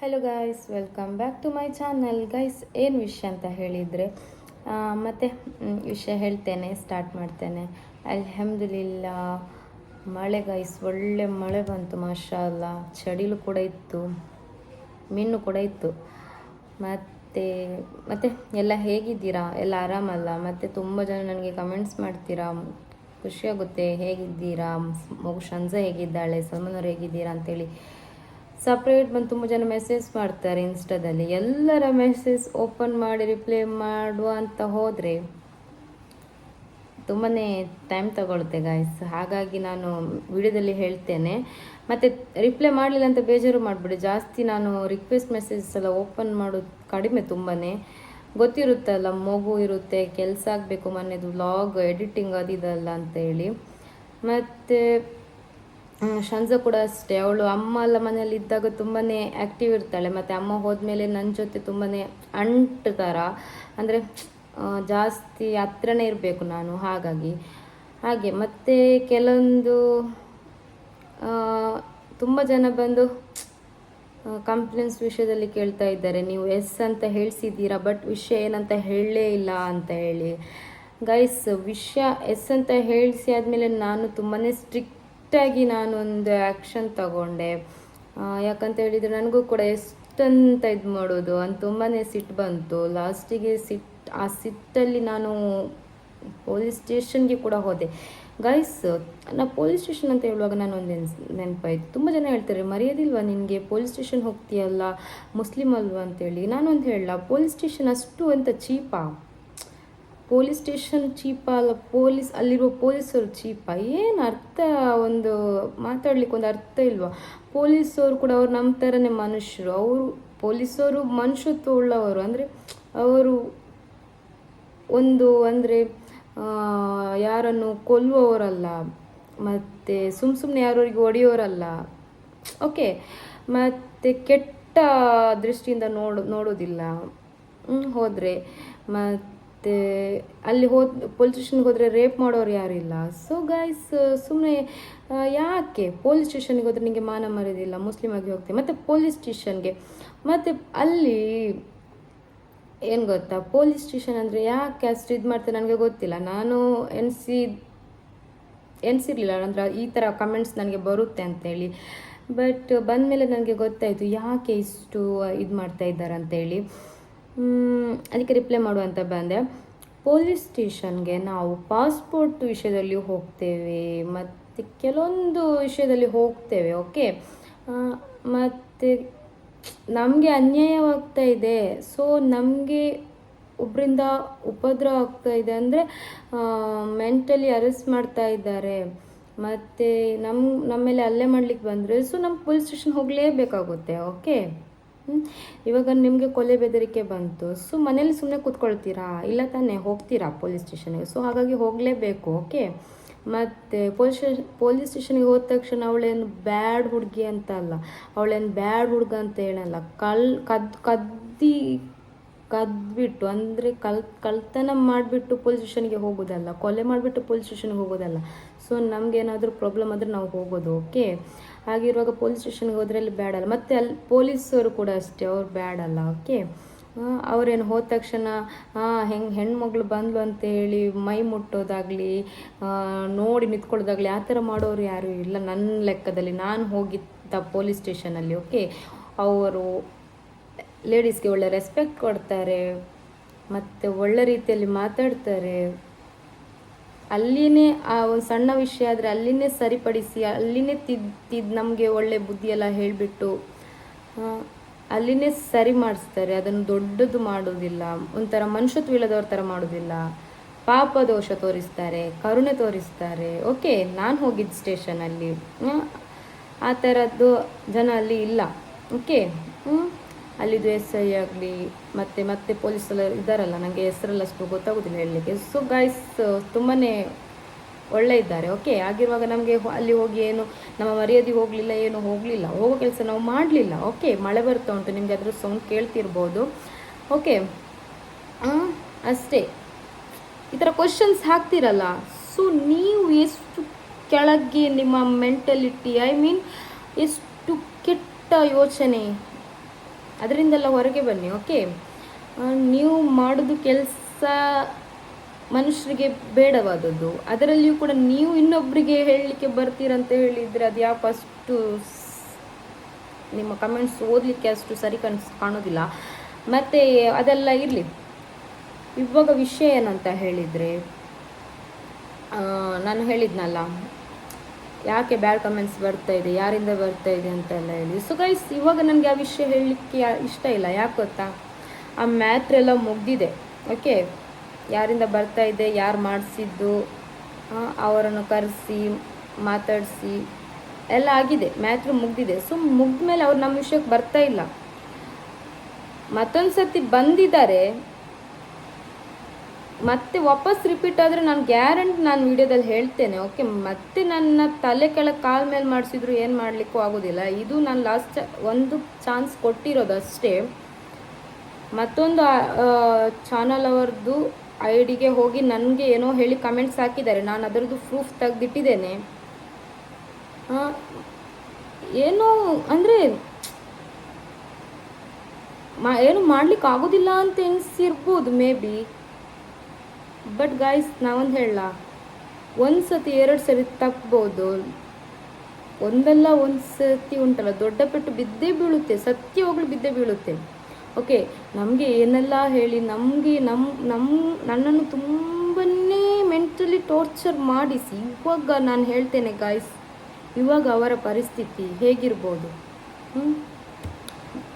Hello guys welcome back to my channel guys ಏನು ವಿಷಯ ಅಂತ ಹೇಳಿದರೆ ಮತ್ತು ವಿಷಯ ಹೇಳ್ತೇನೆ ಸ್ಟಾರ್ಟ್ ಮಾಡ್ತೇನೆ. ಅಲ್ಹಮ್ದುಲಿಲ್ಲ, ಮಳೆ ಗೈಸ್ ಒಳ್ಳೆ ಮಳೆ ಬಂತು ಮಾಷಾ ಅಲ್ಲ ಚಡಿಲು ಕೂಡ ಇತ್ತು ಮಿನ್ನು ಕೂಡ ಇತ್ತು. ಮತ್ತು ಮತ್ತು, ಎಲ್ಲ ಹೇಗಿದ್ದೀರಾ? ಎಲ್ಲ ಆರಾಮಲ್ಲ? ಮತ್ತು ತುಂಬ ಜನ ನನಗೆ ಕಮೆಂಟ್ಸ್ ಮಾಡ್ತೀರಾ? ಖುಷಿಯಾಗುತ್ತೆ ಹೇಗಿದ್ದೀರಾ? ಮಗು ಶಂಜ ಹೇಗಿದ್ದಾಳೆ? ಸಲ್ಮನವ್ರು ಹೇಗಿದ್ದೀರಾ ಅಂತೇಳಿ. ಸಪ್ರೇಟ್ ಬಂದು ತುಂಬ ಜನ ಮೆಸೇಜ್ ಮಾಡ್ತಾರೆ ಇನ್ಸ್ಟಾದಲ್ಲಿ ಎಲ್ಲರ ಮೆಸೇಜ್ ಓಪನ್ ಮಾಡಿ ರಿಪ್ಲೈ ಮಾಡುವ ಅಂತ ಹೋದರೆ ತುಂಬಾ ಟೈಮ್ ತಗೊಳುತ್ತೆ ಗಾಯ್ಸ್ ಹಾಗಾಗಿ ನಾನು ವಿಡಿಯೋದಲ್ಲಿ ಹೇಳ್ತೇನೆ. ಮತ್ತು ರಿಪ್ಲೈ ಮಾಡಲಿಲ್ಲ ಅಂತ ಬೇಜಾರು ಮಾಡಿಬಿಡಿ. ಜಾಸ್ತಿ ನಾನು ರಿಕ್ವೆಸ್ಟ್ ಮೆಸೇಜಸ್ ಎಲ್ಲ ಓಪನ್ ಮಾಡೋದು ಕಡಿಮೆ ತುಂಬಾ ಗೊತ್ತಿರುತ್ತಲ್ಲ, ಮಗು ಇರುತ್ತೆ, ಕೆಲಸ ಆಗಬೇಕು ಮನೆಯದು ವ್ಲಾಗ್ ಎಡಿಟಿಂಗ್ ಅದಿದಲ್ಲ ಅಂತೇಳಿ ಮತ್ತು ಶಂಜ ಕೂಡ ಅಷ್ಟೇ. ಅವಳು ಅಮ್ಮ ಎಲ್ಲ ಮನೇಲಿ ಇದ್ದಾಗ ತುಂಬಾ ಆ್ಯಕ್ಟಿವ್ ಇರ್ತಾಳೆ. ಮತ್ತು ಅಮ್ಮ ಹೋದ್ಮೇಲೆ ನನ್ನ ಜೊತೆ ತುಂಬಾ ಅಂಟು ಥರ ಅಂದರೆ ಜಾಸ್ತಿ ಹತ್ರನೇ ಇರಬೇಕು ನಾನು, ಹಾಗಾಗಿ. ಹಾಗೆ, ಮತ್ತು ಕೆಲವೊಂದು ತುಂಬ ಜನ ಬಂದು ಕಂಪ್ಲೇಂಟ್ಸ್ ವಿಷಯದಲ್ಲಿ ಕೇಳ್ತಾ ಇದ್ದಾರೆ. ನೀವು ಎಸ್ ಅಂತ ಹೇಳ್ಸಿದ್ದೀರಾ, ಬಟ್ ವಿಷಯ ಏನಂತ ಹೇಳಲೇ ಇಲ್ಲ ಅಂತ ಹೇಳಿ. ಗೈಸ್ ವಿಷಯ ಎಸ್ ಅಂತ ಹೇಳಿಸಿ ಆದಮೇಲೆ ನಾನು ತುಂಬಾ ಸ್ಟ್ರಿಕ್ಟಾಗಿ ನಾನೊಂದು ಆ್ಯಕ್ಷನ್ ತಗೊಂಡೆ. ಯಾಕಂತ ಹೇಳಿದರೆ ನನಗೂ ಕೂಡ ಎಷ್ಟಂತ ಇದು ಮಾಡೋದು ಅಂತ ತುಂಬಾ ಸಿಟ್ಟು ಬಂತು. ಲಾಸ್ಟಿಗೆ ಸಿಟ್ಟು ಆ ಸಿಟ್ಟಲ್ಲಿ ನಾನು ಪೊಲೀಸ್ ಸ್ಟೇಷನ್ಗೆ ಕೂಡ ಹೋದೆ. ಗೈಸ್ ನಾನು ಪೊಲೀಸ್ ಸ್ಟೇಷನ್ ಅಂತ ಹೇಳುವಾಗ ನಾನು ಒಂದು ನೆನಪಾಯ್ತು. ತುಂಬ ಜನ ಹೇಳ್ತಾರೆ, ಮರ್ಯಾದಿಲ್ವಾ ನಿನಗೆ ಪೊಲೀಸ್ ಸ್ಟೇಷನ್ ಹೋಗ್ತೀಯಲ್ಲ ಮುಸ್ಲಿಮ್ ಅಲ್ವಾ? ಅಂತೇಳಿ. ನಾನೊಂದು ಹೇಳಲ್ಲ ಪೊಲೀಸ್ ಸ್ಟೇಷನ್ ಅಷ್ಟು ಅಂತ ಚೀಪಾ ಪೊಲೀಸ್ ಸ್ಟೇಷನ್ ಚೀಪ ಅಲ್ಲ, ಪೊಲೀಸ್ ಅಲ್ಲಿರುವ ಪೊಲೀಸರು ಚೀಪ, ಏನು ಅರ್ಥ ಒಂದು ಮಾತಾಡ್ಲಿಕ್ಕೆ ಒಂದು ಅರ್ಥ ಇಲ್ವಾ? ಪೊಲೀಸವರು ಕೂಡ ಅವ್ರು ನಮ್ಮ ಥರನೇ ಮನುಷ್ಯರು. ಅವರು ಪೊಲೀಸರು ಮನುಷ್ಯತ್ವ ಉಳ್ಳವರು. ಅಂದರೆ ಅವರು ಒಂದು ಅಂದರೆ ಯಾರನ್ನು ಕೊಲ್ಲುವವರಲ್ಲ, ಮತ್ತು ಸುಮ್ಮ ಸುಮ್ಮನೆ ಯಾರವರಿಗೆ ಹೊಡೆಯೋರಲ್ಲ. ಓಕೆ, ಮತ್ತು ಕೆಟ್ಟ ದೃಷ್ಟಿಯಿಂದ ನೋಡೋ, ನೋಡೋದಿಲ್ಲ. ಹೋದರೆ ಮತ್ತು ಅಲ್ಲಿ ಹೋದ ಪೊಲೀಸ್ ಸ್ಟೇಷನ್ಗೆ ಹೋದರೆ ರೇಪ್ ಮಾಡೋರು ಯಾರು ಇಲ್ಲ. ಸೊ ಗೈಸ್ ಸುಮ್ಮನೆ ಯಾಕೆ ಪೊಲೀಸ್ ಸ್ಟೇಷನ್ಗೆ ಹೋದರೆ ನಿಮಗೆ ಮಾನ ಮರೆಯೋದಿಲ್ಲ ಮುಸ್ಲಿಮ್ ಆಗಿ ಹೋಗ್ತೇವೆ ಮತ್ತು ಪೊಲೀಸ್ ಸ್ಟೇಷನ್ಗೆ ಮತ್ತು ಅಲ್ಲಿ ಏನು ಗೊತ್ತಾ? ಪೊಲೀಸ್ ಸ್ಟೇಷನ್ ಅಂದರೆ ಯಾಕೆ ಅಷ್ಟು ಇದು ಮಾಡ್ತಾರೆ ನನಗೆ ಗೊತ್ತಿಲ್ಲ. ನಾನು ಎನ್ಸಿ ಎನ್ಸಿರ್ಲಿಲ್ಲ ಅಂದರೆ ಈ ಥರ ಕಮೆಂಟ್ಸ್ ನನಗೆ ಬರುತ್ತೆ ಅಂತೇಳಿ. ಬಟ್ ಬಂದಮೇಲೆ ನನಗೆ ಗೊತ್ತಾಯಿತು ಯಾಕೆ ಇಷ್ಟು ಇದು ಮಾಡ್ತಾ ಇದ್ದಾರೆ ಅಂತೇಳಿ ಅದಕ್ಕೆ ರಿಪ್ಲೈ ಮಾಡುವಂತ ಬಂದೆ. ಪೊಲೀಸ್ ಸ್ಟೇಷನ್ಗೆ ನಾವು ಪಾಸ್ಪೋರ್ಟ್ ವಿಷಯದಲ್ಲಿ ಹೋಗ್ತೇವೆ, ಮತ್ತು ಕೆಲವೊಂದು ವಿಷಯದಲ್ಲಿ ಹೋಗ್ತೇವೆ ಓಕೆ ಮತ್ತು ನಮಗೆ ಅನ್ಯಾಯವಾಗ್ತಾ ಇದೆ. ಸೊ ನಮಗೆ ಒಬ್ಬರಿಂದ ಉಪದ್ರ ಆಗ್ತಾ ಇದೆ ಅಂದರೆ ಮೆಂಟಲಿ ಅರೆಸ್ಟ್ ಮಾಡ್ತಾ ಇದ್ದಾರೆ. ಮತ್ತು ನಮ್ಮ ನಮ್ಮ ಮೇಲೆ ಅಲ್ಲೇ ಮಾಡ್ಲಿಕ್ಕೆ ಬಂದರೆ ಸೊ ನಮ್ಮ ಪೊಲೀಸ್ ಸ್ಟೇಷನ್ ಹೋಗಲೇಬೇಕಾಗುತ್ತೆ ಓಕೆ? ಇವಾಗ ನಿಮಗೆ ಕೊಲೆ ಬೆದರಿಕೆ ಬಂತು. ಸೊ ಮನೇಲಿ ಸುಮ್ಮನೆ ಕೂತ್ಕೊಳ್ತೀರಾ? ಇಲ್ಲ ತಾನೇ, ಹೋಗ್ತೀರಾ ಪೊಲೀಸ್ ಸ್ಟೇಷನ್ಗೆ? ಸೊ ಹಾಗಾಗಿ ಹೋಗಲೇಬೇಕು ಓಕೆ ಮತ್ತು ಪೊಲೀಸ್ ಪೊಲೀಸ್ ಸ್ಟೇಷನ್ಗೆ ಹೋದ ತಕ್ಷಣ ಅವಳೇನು ಬ್ಯಾಡ್ ಹುಡುಗಿ ಅಂತ ಅಲ್ಲ. ಅವಳೇನು ಬ್ಯಾಡ್ ಹುಡುಗ ಅಂತ ಹೇಳಲ್ಲ. ಕಲ್ ಕದ್, ಕದ್ದಿ, ಕದ್ಬಿಟ್ಟು, ಅಂದರೆ ಕಲ್ ಕಳ್ತನ ಮಾಡಿಬಿಟ್ಟು ಪೊಲೀಸ್ ಸ್ಟೇಷನ್ಗೆ ಹೋಗೋದಲ್ಲ. ಕೊಲೆ ಮಾಡಿಬಿಟ್ಟು ಪೊಲೀಸ್ ಸ್ಟೇಷನ್ಗೆ ಹೋಗೋದಲ್ಲ. ಸೊ ನಮಗೇನಾದರೂ ಪ್ರಾಬ್ಲಮ್ ಆದರೆ ನಾವು ಹೋಗೋದು ಓಕೆ ಹಾಗಿರುವಾಗ ಪೊಲೀಸ್ ಸ್ಟೇಷನ್ಗೆ ಹೋದ್ರೆ ಅಲ್ಲಿ ಬ್ಯಾಡ್ ಅಲ್ಲ ಮತ್ತು ಅಲ್ಲಿ ಪೊಲೀಸರು ಕೂಡ ಅಷ್ಟೇ, ಅವ್ರು ಬ್ಯಾಡಲ್ಲ ಓಕೆ ಅವರೇನು ಹೋದ ತಕ್ಷಣ ಹೆಂಗೆ ಹೆಣ್ಮಗಳು ಬಂದ್ಲು ಅಂತ ಹೇಳಿ ಮೈ ಮುಟ್ಟೋದಾಗಲಿ ನೋಡಿ ನಿಂತ್ಕೊಳ್ಳೋದಾಗಲಿ, ಆ ಥರ ಮಾಡೋರು ಯಾರೂ ಇಲ್ಲ ನನ್ನ ಲೆಕ್ಕದಲ್ಲಿ. ನಾನು ಹೋಗಿದ್ದ ಪೊಲೀಸ್ ಸ್ಟೇಷನಲ್ಲಿ ಓಕೆ ಅವರು ಲೇಡೀಸ್ಗೆ ಒಳ್ಳೆ ರೆಸ್ಪೆಕ್ಟ್ ಕೊಡ್ತಾರೆ, ಮತ್ತು ಒಳ್ಳೆ ರೀತಿಯಲ್ಲಿ ಮಾತಾಡ್ತಾರೆ. ಅಲ್ಲಿನೇ ಆ ಒಂದು ಸಣ್ಣ ವಿಷಯ ಆದರೆ ಅಲ್ಲಿನೇ ಸರಿಪಡಿಸಿ, ಅಲ್ಲಿನೇ ತಿದ್ ತಿದ್ದು ನಮಗೆ ಒಳ್ಳೆ ಬುದ್ಧಿ ಎಲ್ಲ ಹೇಳಿಬಿಟ್ಟು ಅಲ್ಲಿನೇ ಸರಿ ಮಾಡಿಸ್ತಾರೆ. ಅದನ್ನು ದೊಡ್ಡದು ಮಾಡೋದಿಲ್ಲ. ಒಂಥರ ಮನುಷ್ಯತ್ವ ಇಲ್ಲದವ್ರ ಥರ ಮಾಡೋದಿಲ್ಲ. ಪಾಪ ದೋಷ ತೋರಿಸ್ತಾರೆ, ಕರುಣೆ ತೋರಿಸ್ತಾರೆ. ಓಕೆ, ನಾನು ಹೋಗಿದ್ದ ಸ್ಟೇಷನಲ್ಲಿ ಆ ಥರದ್ದು ಜನ ಅಲ್ಲಿ ಇಲ್ಲ. ಓಕೆ ಅಲ್ಲಿದು ಎಸ್ ಐ ಆಗಲಿ, ಮತ್ತು ಮತ್ತೆ ಪೊಲೀಸೆಲ್ಲ ಇದ್ದಾರಲ್ಲ ನನಗೆ ಹೆಸರೆಲ್ಲ ಅಷ್ಟು ಗೊತ್ತಾಗೋದಿಲ್ಲ ಹೇಳಲಿಕ್ಕೆ. ಸೊ ಗೈಸ್ ತುಂಬಾ ಒಳ್ಳೆ ಇದ್ದಾರೆ. ಓಕೆ ಆಗಿರುವಾಗ ನಮಗೆ ಅಲ್ಲಿ ಹೋಗಿ ಏನು, ನಮ್ಮ ಮರ್ಯಾದೆ ಹೋಗಲಿಲ್ಲ, ಏನು ಹೋಗಲಿಲ್ಲ. ಹೋಗೋ ಕೆಲಸ ನಾವು ಮಾಡಲಿಲ್ಲ. ಓಕೆ ಮಳೆ ಬರ್ತಾ ಉಂಟು. ನಿಮಗೆ ಅದರ ಸೌಂಡ್ ಕೇಳ್ತಿರ್ಬೋದು. ಓಕೆ ಅಷ್ಟೇ. ಈ ಥರ ಕ್ವಶನ್ಸ್ ಹಾಕ್ತಿರಲ್ಲ. ಸೊ ನೀವು ಎಷ್ಟು ಕೆಳಗೆ ನಿಮ್ಮ ಮೆಂಟಲಿಟಿ ಐ ಮೀನ್ ಎಷ್ಟು ಕೆಟ್ಟ ಯೋಚನೆ ಅದರಿಂದೆಲ್ಲ ಹೊರಗೆ ಬನ್ನಿ ಓಕೆ ನೀವು ಮಾಡೋದು ಕೆಲಸ ಮನುಷ್ಯರಿಗೆ ಬೇಡವಾದದ್ದು. ಅದರಲ್ಲಿಯೂ ಕೂಡ ನೀವು ಇನ್ನೊಬ್ಬರಿಗೆ ಹೇಳಲಿಕ್ಕೆ ಬರ್ತೀರಂತ ಹೇಳಿದರೆ ಅದು ಯಾಕೆ ಅಷ್ಟು ನಿಮ್ಮ ಕಮೆಂಟ್ಸ್ ಓದಲಿಕ್ಕೆ ಅಷ್ಟು ಸರಿ ಕನ್ಸ್, ಕಾಣೋದಿಲ್ಲ. ಮತ್ತು ಅದೆಲ್ಲ ಇರಲಿ. ಇವಾಗ ವಿಷಯ ಏನಂತ ಹೇಳಿದರೆ ನಾನು ಹೇಳಿದ್ನಲ್ಲ ಯಾಕೆ ಬ್ಯಾಡ್ ಕಮೆಂಟ್ಸ್ ಬರ್ತಾ ಇದೆ, ಯಾರಿಂದ ಬರ್ತಾ ಇದೆ ಅಂತೆಲ್ಲ ಹೇಳಿ. ಸೊ ಗೈಸ್ ಇವಾಗ ನನಗೆ ಆ ವಿಷಯ ಹೇಳಲಿಕ್ಕೆ ಇಷ್ಟ ಇಲ್ಲ, ಯಾಕೆ ಗೊತ್ತಾ? ಆ ಮ್ಯಾಟ್ರ್ ಎಲ್ಲ ಮುಗ್ದಿದೆ ಓಕೆ ಯಾರಿಂದ ಬರ್ತಾ ಇದೆ, ಯಾರು ಮಾಡಿಸಿದ್ದು ಅವರನ್ನು ಕರೆಸಿ, ಮಾತಾಡಿಸಿ, ಎಲ್ಲ ಆಗಿದೆ ಮ್ಯಾಥ್ರು ಮುಗ್ದಿದೆ. ಸೊ ಮುಗ್ದ ಮೇಲೆ ಅವ್ರು ನಮ್ಮ ವಿಷಯಕ್ಕೆ ಬರ್ತಾ ಇಲ್ಲ. ಮತ್ತೊಂದು ಸರ್ತಿ ಬಂದಿದ್ದಾರೆ ಮತ್ತೆ ವಾಪಸ್ ರಿಪೀಟ್ ಆದರೆ ನಾನು ಗ್ಯಾರಂಟಿ ನಾನು ವಿಡಿಯೋದಲ್ಲಿ ಹೇಳ್ತೇನೆ ಓಕೆ ಮತ್ತೆ ನನ್ನ ತಲೆ ಕೆಳಗೆ ಕಾಲ್ ಮೇಲೆ ಮಾಡಿಸಿದ್ರು ಏನು ಮಾಡಲಿಕ್ಕೂ ಆಗೋದಿಲ್ಲ. ಇದು ನಾನು ಲಾಸ್ಟ್ ಒಂದು ಚಾನ್ಸ್ ಕೊಟ್ಟಿರೋದು ಅಷ್ಟೇ. ಮತ್ತೊಂದು ಚಾನಲ್ ಅವರದ್ದು ಐ ಡಿಗೆ ಹೋಗಿ ನನಗೆ ಏನೋ ಹೇಳಿ ಕಮೆಂಟ್ಸ್ ಹಾಕಿದ್ದಾರೆ. ನಾನು ಅದರದ್ದು ಪ್ರೂಫ್ ತೆಗೆದಿಟ್ಟಿದ್ದೇನೆ. ಏನೋ ಅಂದರೆ ಮಾ, ಏನು ಮಾಡ್ಲಿಕ್ಕೆ ಆಗೋದಿಲ್ಲ ಅಂತ ಎನಿಸಿರ್ಬೋದು ಮೇ ಬಿ ಬಟ್ ಗಾಯ್ಸ್ ನಾವೊಂದು ಹೇಳ ಒಂದು ಸತಿ, ಎರಡು ಸರಿ ತಪ್ಬೋದು. ಒಂದಲ್ಲ ಒಂದು ಸತಿ ಉಂಟಲ್ಲ, ದೊಡ್ಡ ಪೆಟ್ಟು ಬಿದ್ದೇ ಬೀಳುತ್ತೆ ಸತ್ಯ ಹೋಗ್ಲು ಬಿದ್ದೇ ಬೀಳುತ್ತೆ. ಓಕೆ ನಮಗೆ ಏನೆಲ್ಲ ಹೇಳಿ, ನಮಗೆ ನಮ್ಮ ನಮ್ಮ ನನ್ನನ್ನು ತುಂಬನೇ ಮೆಂಟಲಿ ಟಾರ್ಚರ್ ಮಾಡಿಸಿ. ಇವಾಗ ನಾನು ಹೇಳ್ತೇನೆ ಗಾಯ್ಸ್ ಇವಾಗ ಅವರ ಪರಿಸ್ಥಿತಿ ಹೇಗಿರ್ಬೋದು? ಹ್ಞೂ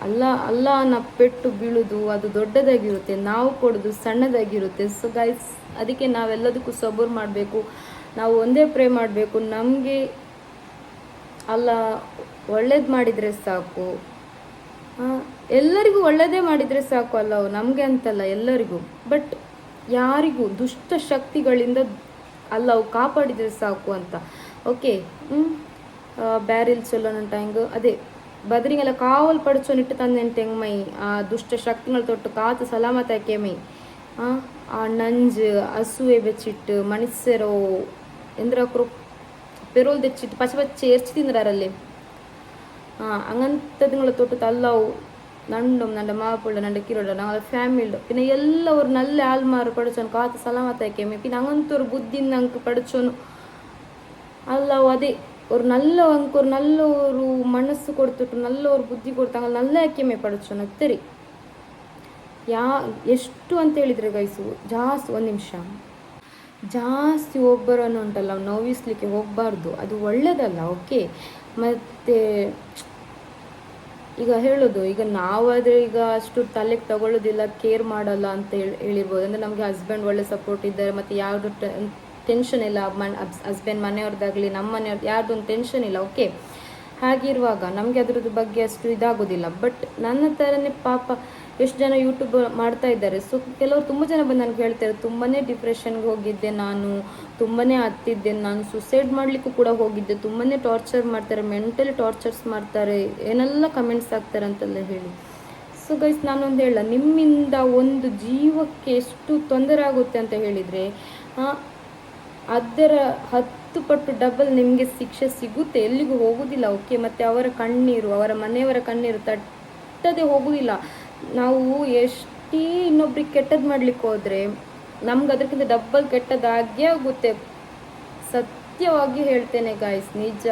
ಅಲ್ಲ, ಅಲ್ಲನ ಪೆಟ್ಟು ಬೀಳುದು ಅದು ದೊಡ್ಡದಾಗಿರುತ್ತೆ, ನಾವು ಕೊಡೋದು ಸಣ್ಣದಾಗಿರುತ್ತೆ. ಸೊ ಗೈಸ್ ಅದಕ್ಕೆ ನಾವೆಲ್ಲದಕ್ಕೂ ಸಬರ್ ಮಾಡಬೇಕು, ನಾವು ಒಂದೇ ಪ್ರೇ ಮಾಡಬೇಕು. ನಮಗೆ ಅಲ್ಲ, ಒಳ್ಳೇದು ಮಾಡಿದರೆ ಸಾಕು. ಎಲ್ಲರಿಗೂ ಒಳ್ಳೇದೇ ಮಾಡಿದರೆ ಸಾಕು ಅಲ್ಲ ನಮಗೆ ಅಂತಲ್ಲ ಎಲ್ಲರಿಗೂ. ಬಟ್ ಯಾರಿಗೂ ದುಷ್ಟ ಶಕ್ತಿಗಳಿಂದ ಅಲ್ಲ ಅವು ಕಾಪಾಡಿದರೆ ಸಾಕು ಅಂತ. ಓಕೆ ಬ್ಯಾರಿಲ್ ಚೊಲೋನ ಟೈಂಗ್ ಅದೇ ಬದರಿಗೆಲ್ಲ ಕಾವಲು ಪಡಿಸೋನಿಟ್ಟು ತಂದೆನು ತೆಂಗ್ಮೈ ಆ ದುಷ್ಟ ಶಕ್ತಿಗಳು ತೊಟ್ಟು ಕಾತು ಸಲಾಮತಾಕೆಮೈ ಆ ನಂಜು ಹಸುವೆ ಬೆಚ್ಚಿಟ್ಟು ಮನುಷ್ಯರು ಎಂದ್ರಕ್ರು ಪೆರೋಲ್ ದೆಚ್ಚಿಟ್ಟು ಪಚ್ಚ ಪಚ್ಚೆ ಎರ್ಚಿ ತಿಂದ್ರಲ್ಲಿ അങ്ങനത്തെ തൊട്ട് തല്ലാവും നണ്ടും നൻ്റെ മാപ്പിള നൻ്റെ കിരോട ഞങ്ങളുടെ ഫാമിലിയുടെ പിന്നെ എല്ലാം ഒരു നല്ല ആൾമാർ പഠിച്ചോൻ കാത്ത് സലാമത്താക്കിയമേ പിന്നെ അങ്ങനത്തെ ഒരു ബുദ്ധി ഞങ്ങൾക്ക് പഠിച്ചോന്നു അല്ലാവും അതെ ஒரு நல்ல அவனுக்கு ஒரு நல்ல ஒரு மனசு கொடுத்துட்டு, நல்ல ஒரு புದ್ಧಿ ಕೊಡ್ತಾಗ நல்ல ತೆರಿ ಯಾ ಎಷ್ಟು ಅಂತ ಹೇಳಿದ್ರೆ ಗೈಸು ಜಾಸ್ತಿ ಒಂದು ನಿಮಿಷ ಜಾಸ್ತಿ ಒಬ್ಬರನ್ನು ಉಂಟಲ್ಲ ನೋವಿಸ್ಲಿಕ್ಕೆ ಹೋಗಬಾರ್ದು ಅದು ಒಳ್ಳೆಯದಲ್ಲ ಓಕೆ ಮತ್ತು ಈಗ ಹೇಳೋದು ಈಗ ನಾವಾದರೆ ಈಗ ಅಷ್ಟು ತಲೆಗೆ ತಗೊಳ್ಳೋದಿಲ್ಲ ಕೇರ್ ಮಾಡಲ್ಲ ಅಂತ ಹೇಳಿ ಹೇಳಿರ್ಬೋದು ಅಂದರೆ ನಮಗೆ ಹಸ್ಬೆಂಡ್ ಒಳ್ಳೆ ಸಪೋರ್ಟ್ ಇದ್ದಾರೆ, ಮತ್ತು ಯಾರು ಟೆನ್ಷನ್ ಇಲ್ಲ, ಮನ್ ಹಸ್ಬೆಂಡ್ ಮನೆಯವ್ರದ್ದಾಗಲಿ ನಮ್ಮ ಮನೆಯವ್ರದ್ದು ಯಾರ್ದು ಒಂದು ಟೆನ್ಷನ್ ಇಲ್ಲ ಓಕೆ ಹಾಗಿರುವಾಗ ನಮಗೆ ಅದ್ರದ್ದು ಬಗ್ಗೆ ಅಷ್ಟು ಇದಾಗೋದಿಲ್ಲ. ಬಟ್ ನನ್ನ ಥರನೇ ಪಾಪ ಎಷ್ಟು ಜನ ಯೂಟ್ಯೂಬ್ ಮಾಡ್ತಾ ಇದ್ದಾರೆ. ಸೊ ಕೆಲವರು ತುಂಬ ಜನ ಬಂದು ನನಗೆ ಹೇಳ್ತಾರೆ ತುಂಬಾ ಡಿಪ್ರೆಷನ್ಗೆ ಹೋಗಿದ್ದೆ ನಾನು ತುಂಬಾ ಹತ್ತಿದ್ದೆ ನಾನು ಸುಸೈಡ್ ಮಾಡಲಿಕ್ಕೂ ಕೂಡ ಹೋಗಿದ್ದೆ ತುಂಬಾ ಟಾರ್ಚರ್ ಮಾಡ್ತಾರೆ ಮೆಂಟಲಿ ಟಾರ್ಚರ್ಸ್ ಮಾಡ್ತಾರೆ, ಏನೆಲ್ಲ ಕಮೆಂಟ್ಸ್ ಆಗ್ತಾರೆ ಅಂತೆಲ್ಲ ಹೇಳಿ. ಸೊ ಗೈಸ್ ನಾನೊಂದು ಹೇಳ, ನಿಮ್ಮಿಂದ ಒಂದು ಜೀವಕ್ಕೆ ಎಷ್ಟು ತೊಂದರೆ ಆಗುತ್ತೆ ಅಂತ ಹೇಳಿದರೆ ಅದರ ಹತ್ತು ಪಟ್ಟು ಡಬಲ್ ನಿಮಗೆ ಶಿಕ್ಷೆ ಸಿಗುತ್ತೆ. ಎಲ್ಲಿಗೂ ಹೋಗುವುದಿಲ್ಲ ಓಕೆ ಮತ್ತು ಅವರ ಕಣ್ಣೀರು, ಅವರ ಮನೆಯವರ ಕಣ್ಣೀರು ತಟ್ಟದೆ ಹೋಗುವುದಿಲ್ಲ ನಾವು ಎಷ್ಟೇ ಇನ್ನೊಬ್ರಿಗೆ ಕೆಟ್ಟದ್ದು ಮಾಡಲಿಕ್ಕೆ ಹೋದರೆ ನಮ್ಗೆ ಅದಕ್ಕಿಂತ ಡಬ್ಬಲ್ ಕೆಟ್ಟದಾಗೇ ಆಗುತ್ತೆ ಸತ್ಯವಾಗಿ ಹೇಳ್ತೇನೆ ಗಾಯ್ಸ್ ನಿಜ.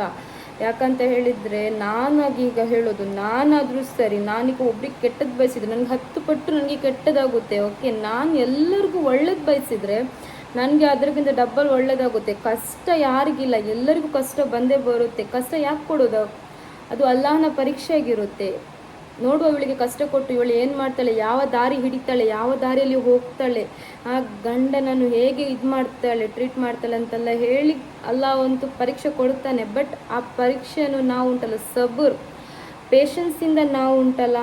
ಯಾಕಂತ ಹೇಳಿದರೆ ನಾನಾಗಿ ಈಗ ಹೇಳೋದು, ನಾನಾದರೂ ಸರಿ, ನಾನೀಗ ಒಬ್ರಿಗೆ ಕೆಟ್ಟದ್ದು ಬಯಸಿದ್ರೆ ನನಗೆ ಹತ್ತು ಪಟ್ಟು ನನಗೆ ಕೆಟ್ಟದಾಗುತ್ತೆ. ಓಕೆ ನಾನು ಎಲ್ಲರಿಗೂ ಒಳ್ಳೇದು ಬಯಸಿದರೆ ನನಗೆ ಅದಕ್ಕಿಂತ ಡಬ್ಬಲ್ ಒಳ್ಳೇದಾಗುತ್ತೆ. ಕಷ್ಟ ಯಾರಿಗಿಲ್ಲ. ಎಲ್ಲರಿಗೂ ಕಷ್ಟ ಬಂದೇ ಬರುತ್ತೆ. ಕಷ್ಟ ಯಾಕೆ ಕೊಡೋದು? ಅದು ಅಲ್ಲಾಹನ ಪರೀಕ್ಷೆಯಾಗಿರುತ್ತೆ. ನೋಡುವ ಇವಳಿಗೆ ಕಷ್ಟ ಕೊಟ್ಟು ಇವಳು ಏನು ಮಾಡ್ತಾಳೆ? ಯಾವ ದಾರಿ ಹಿಡಿತಾಳೆ? ಯಾವ ದಾರಿಯಲ್ಲಿ ಹೋಗ್ತಾಳೆ? ಆ ಗಂಡನನ್ನು ಹೇಗೆ ಇದು ಮಾಡ್ತಾಳೆ? ಟ್ರೀಟ್ ಮಾಡ್ತಾಳೆ ಅಂತೆಲ್ಲ ಹೇಳಿ ಅಲ್ಲ ಒಂದು ಪರೀಕ್ಷೆ ಕೊಡ್ತಾನೆ ಬಟ್ ಆ ಪರೀಕ್ಷೆಯನ್ನು ನಾವು ಉಂಟಲ್ಲ ಸಬುರ್. ಪೇಷನ್ಸಿಂದ ನಾವು ಉಂಟಲ್ಲ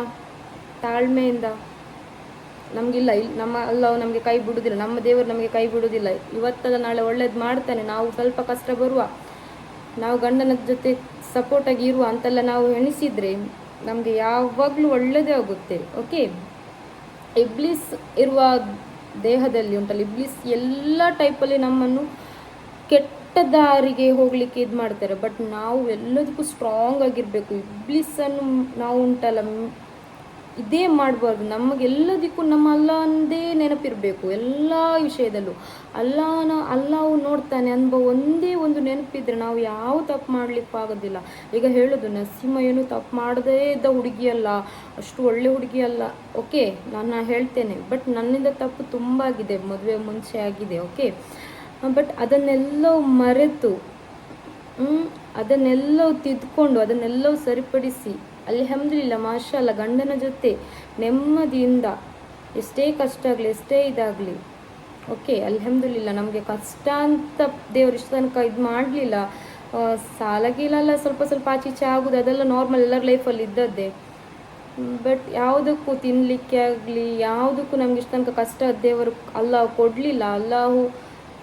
ತಾಳ್ಮೆಯಿಂದ. ನಮಗಿಲ್ಲ ಇಲ್ಲಿ ನಮ್ಮ, ಅಲ್ಲ ನಮಗೆ ಕೈ ಬಿಡುವುದಿಲ್ಲ ನಮ್ಮ ದೇವರು ನಮಗೆ ಕೈ ಬಿಡುವುದಿಲ್ಲ ಇವತ್ತಲ್ಲ ನಾಳೆ ಒಳ್ಳೇದು ಮಾಡ್ತಾನೆ, ನಾವು ಸ್ವಲ್ಪ ಕಷ್ಟ ಬರುವ, ನಾವು ಗಂಡನ ಜೊತೆ ಸಪೋರ್ಟಾಗಿ ಇರುವ ಅಂತೆಲ್ಲ ನಾವು ಎಣಿಸಿದರೆ ನಮಗೆ ಯಾವಾಗಲೂ ಒಳ್ಳೆಯದೇ ಆಗುತ್ತೆ ಓಕೆ ಇಬ್ಲಿಸ್ ಇರುವ ದೇಹದಲ್ಲಿ ಉಂಟಲ್ಲ ಇಬ್ಲಿಸ್ ಎಲ್ಲ ಟೈಪಲ್ಲಿ ನಮ್ಮನ್ನು ಕೆಟ್ಟ ದಾರಿಗೆ ಹೋಗಲಿಕ್ಕೆ ಇದು ಮಾಡ್ತಾರೆ ಬಟ್ ನಾವು ಎಲ್ಲದಕ್ಕೂ ಸ್ಟ್ರಾಂಗ್ ಆಗಿರಬೇಕು. ಇಬ್ಲಿಸನ್ನು ನಾವು ಉಂಟಲ್ಲ ಇದೇ ಮಾಡಬಾರ್ದು. ನಮಗೆಲ್ಲದಕ್ಕೂ ನಮ್ಮ ಅಲ್ಲ ಅಂದೇ ನೆನಪಿರಬೇಕು, ಎಲ್ಲ ವಿಷಯದಲ್ಲೂ. ಅಲ್ಲಾನ, ಅಲ್ಲಾವು ನೋಡ್ತಾನೆ ಅನ್ಭವ ಒಂದೇ ಒಂದು ನೆನಪಿದ್ರೆ ನಾವು ಯಾವ ತಪ್ಪು ಮಾಡ್ಲಿಕ್ಕೆ ಆಗೋದಿಲ್ಲ. ಈಗ ಹೇಳೋದು ನರಸಿಂಹ ಏನು ತಪ್ಪು ಮಾಡದೇ ಇದ್ದ ಹುಡುಗಿ ಅಲ್ಲ ಅಷ್ಟು ಒಳ್ಳೆ ಹುಡುಗಿ ಅಲ್ಲ ಓಕೆ, ನಾನು ಹೇಳ್ತೇನೆ. ಬಟ್ ನನ್ನಿಂದ ತಪ್ಪು ತುಂಬ ಆಗಿದೆ ಮದುವೆ ಮುಂಚೆ ಆಗಿದೆ, ಓಕೆ? ಬಟ್ ಅದನ್ನೆಲ್ಲವೂ ಮರೆತು ಅದನ್ನೆಲ್ಲವೂ ತಿದ್ಕೊಂಡು, ಅದನ್ನೆಲ್ಲವೂ ಸರಿಪಡಿಸಿ ಅಲ್ಹಮ್ದುಲಿಲ್ಲ ಮಾಷಲ್ಲ ಗಂಡನ ಜೊತೆ ನೆಮ್ಮದಿಯಿಂದ ಎಷ್ಟೇ ಕಷ್ಟ ಆಗಲಿ, ಎಷ್ಟೇ ಇದಾಗಲಿ, ಓಕೆ ಅಲ್ಹಮ್ದುಲಿಲ್ಲ ನಮಗೆ ಕಷ್ಟ ಅಂತ ದೇವ್ರ ಇಷ್ಟ ತನಕ ಇದು ಮಾಡಲಿಲ್ಲ. ಸಾಲ ಸ್ವಲ್ಪ ಸ್ವಲ್ಪ ಆಚೀಚೆ ಆಗೋದು, ಅದೆಲ್ಲ ನಾರ್ಮಲ್ ಎಲ್ಲರ ಲೈಫಲ್ಲಿ ಇದ್ದದ್ದೇ. ಬಟ್ ಯಾವುದಕ್ಕೂ ತಿನ್ನಲಿಕ್ಕೆ ಆಗಲಿ, ಯಾವುದಕ್ಕೂ ನಮ್ಗೆ ಇಷ್ಟ ತನಕ ಕಷ್ಟ, ದೇವರು ಅಲ್ಲ ಕೊಡಲಿಲ್ಲ. ಅಲ್ಲಾಹು,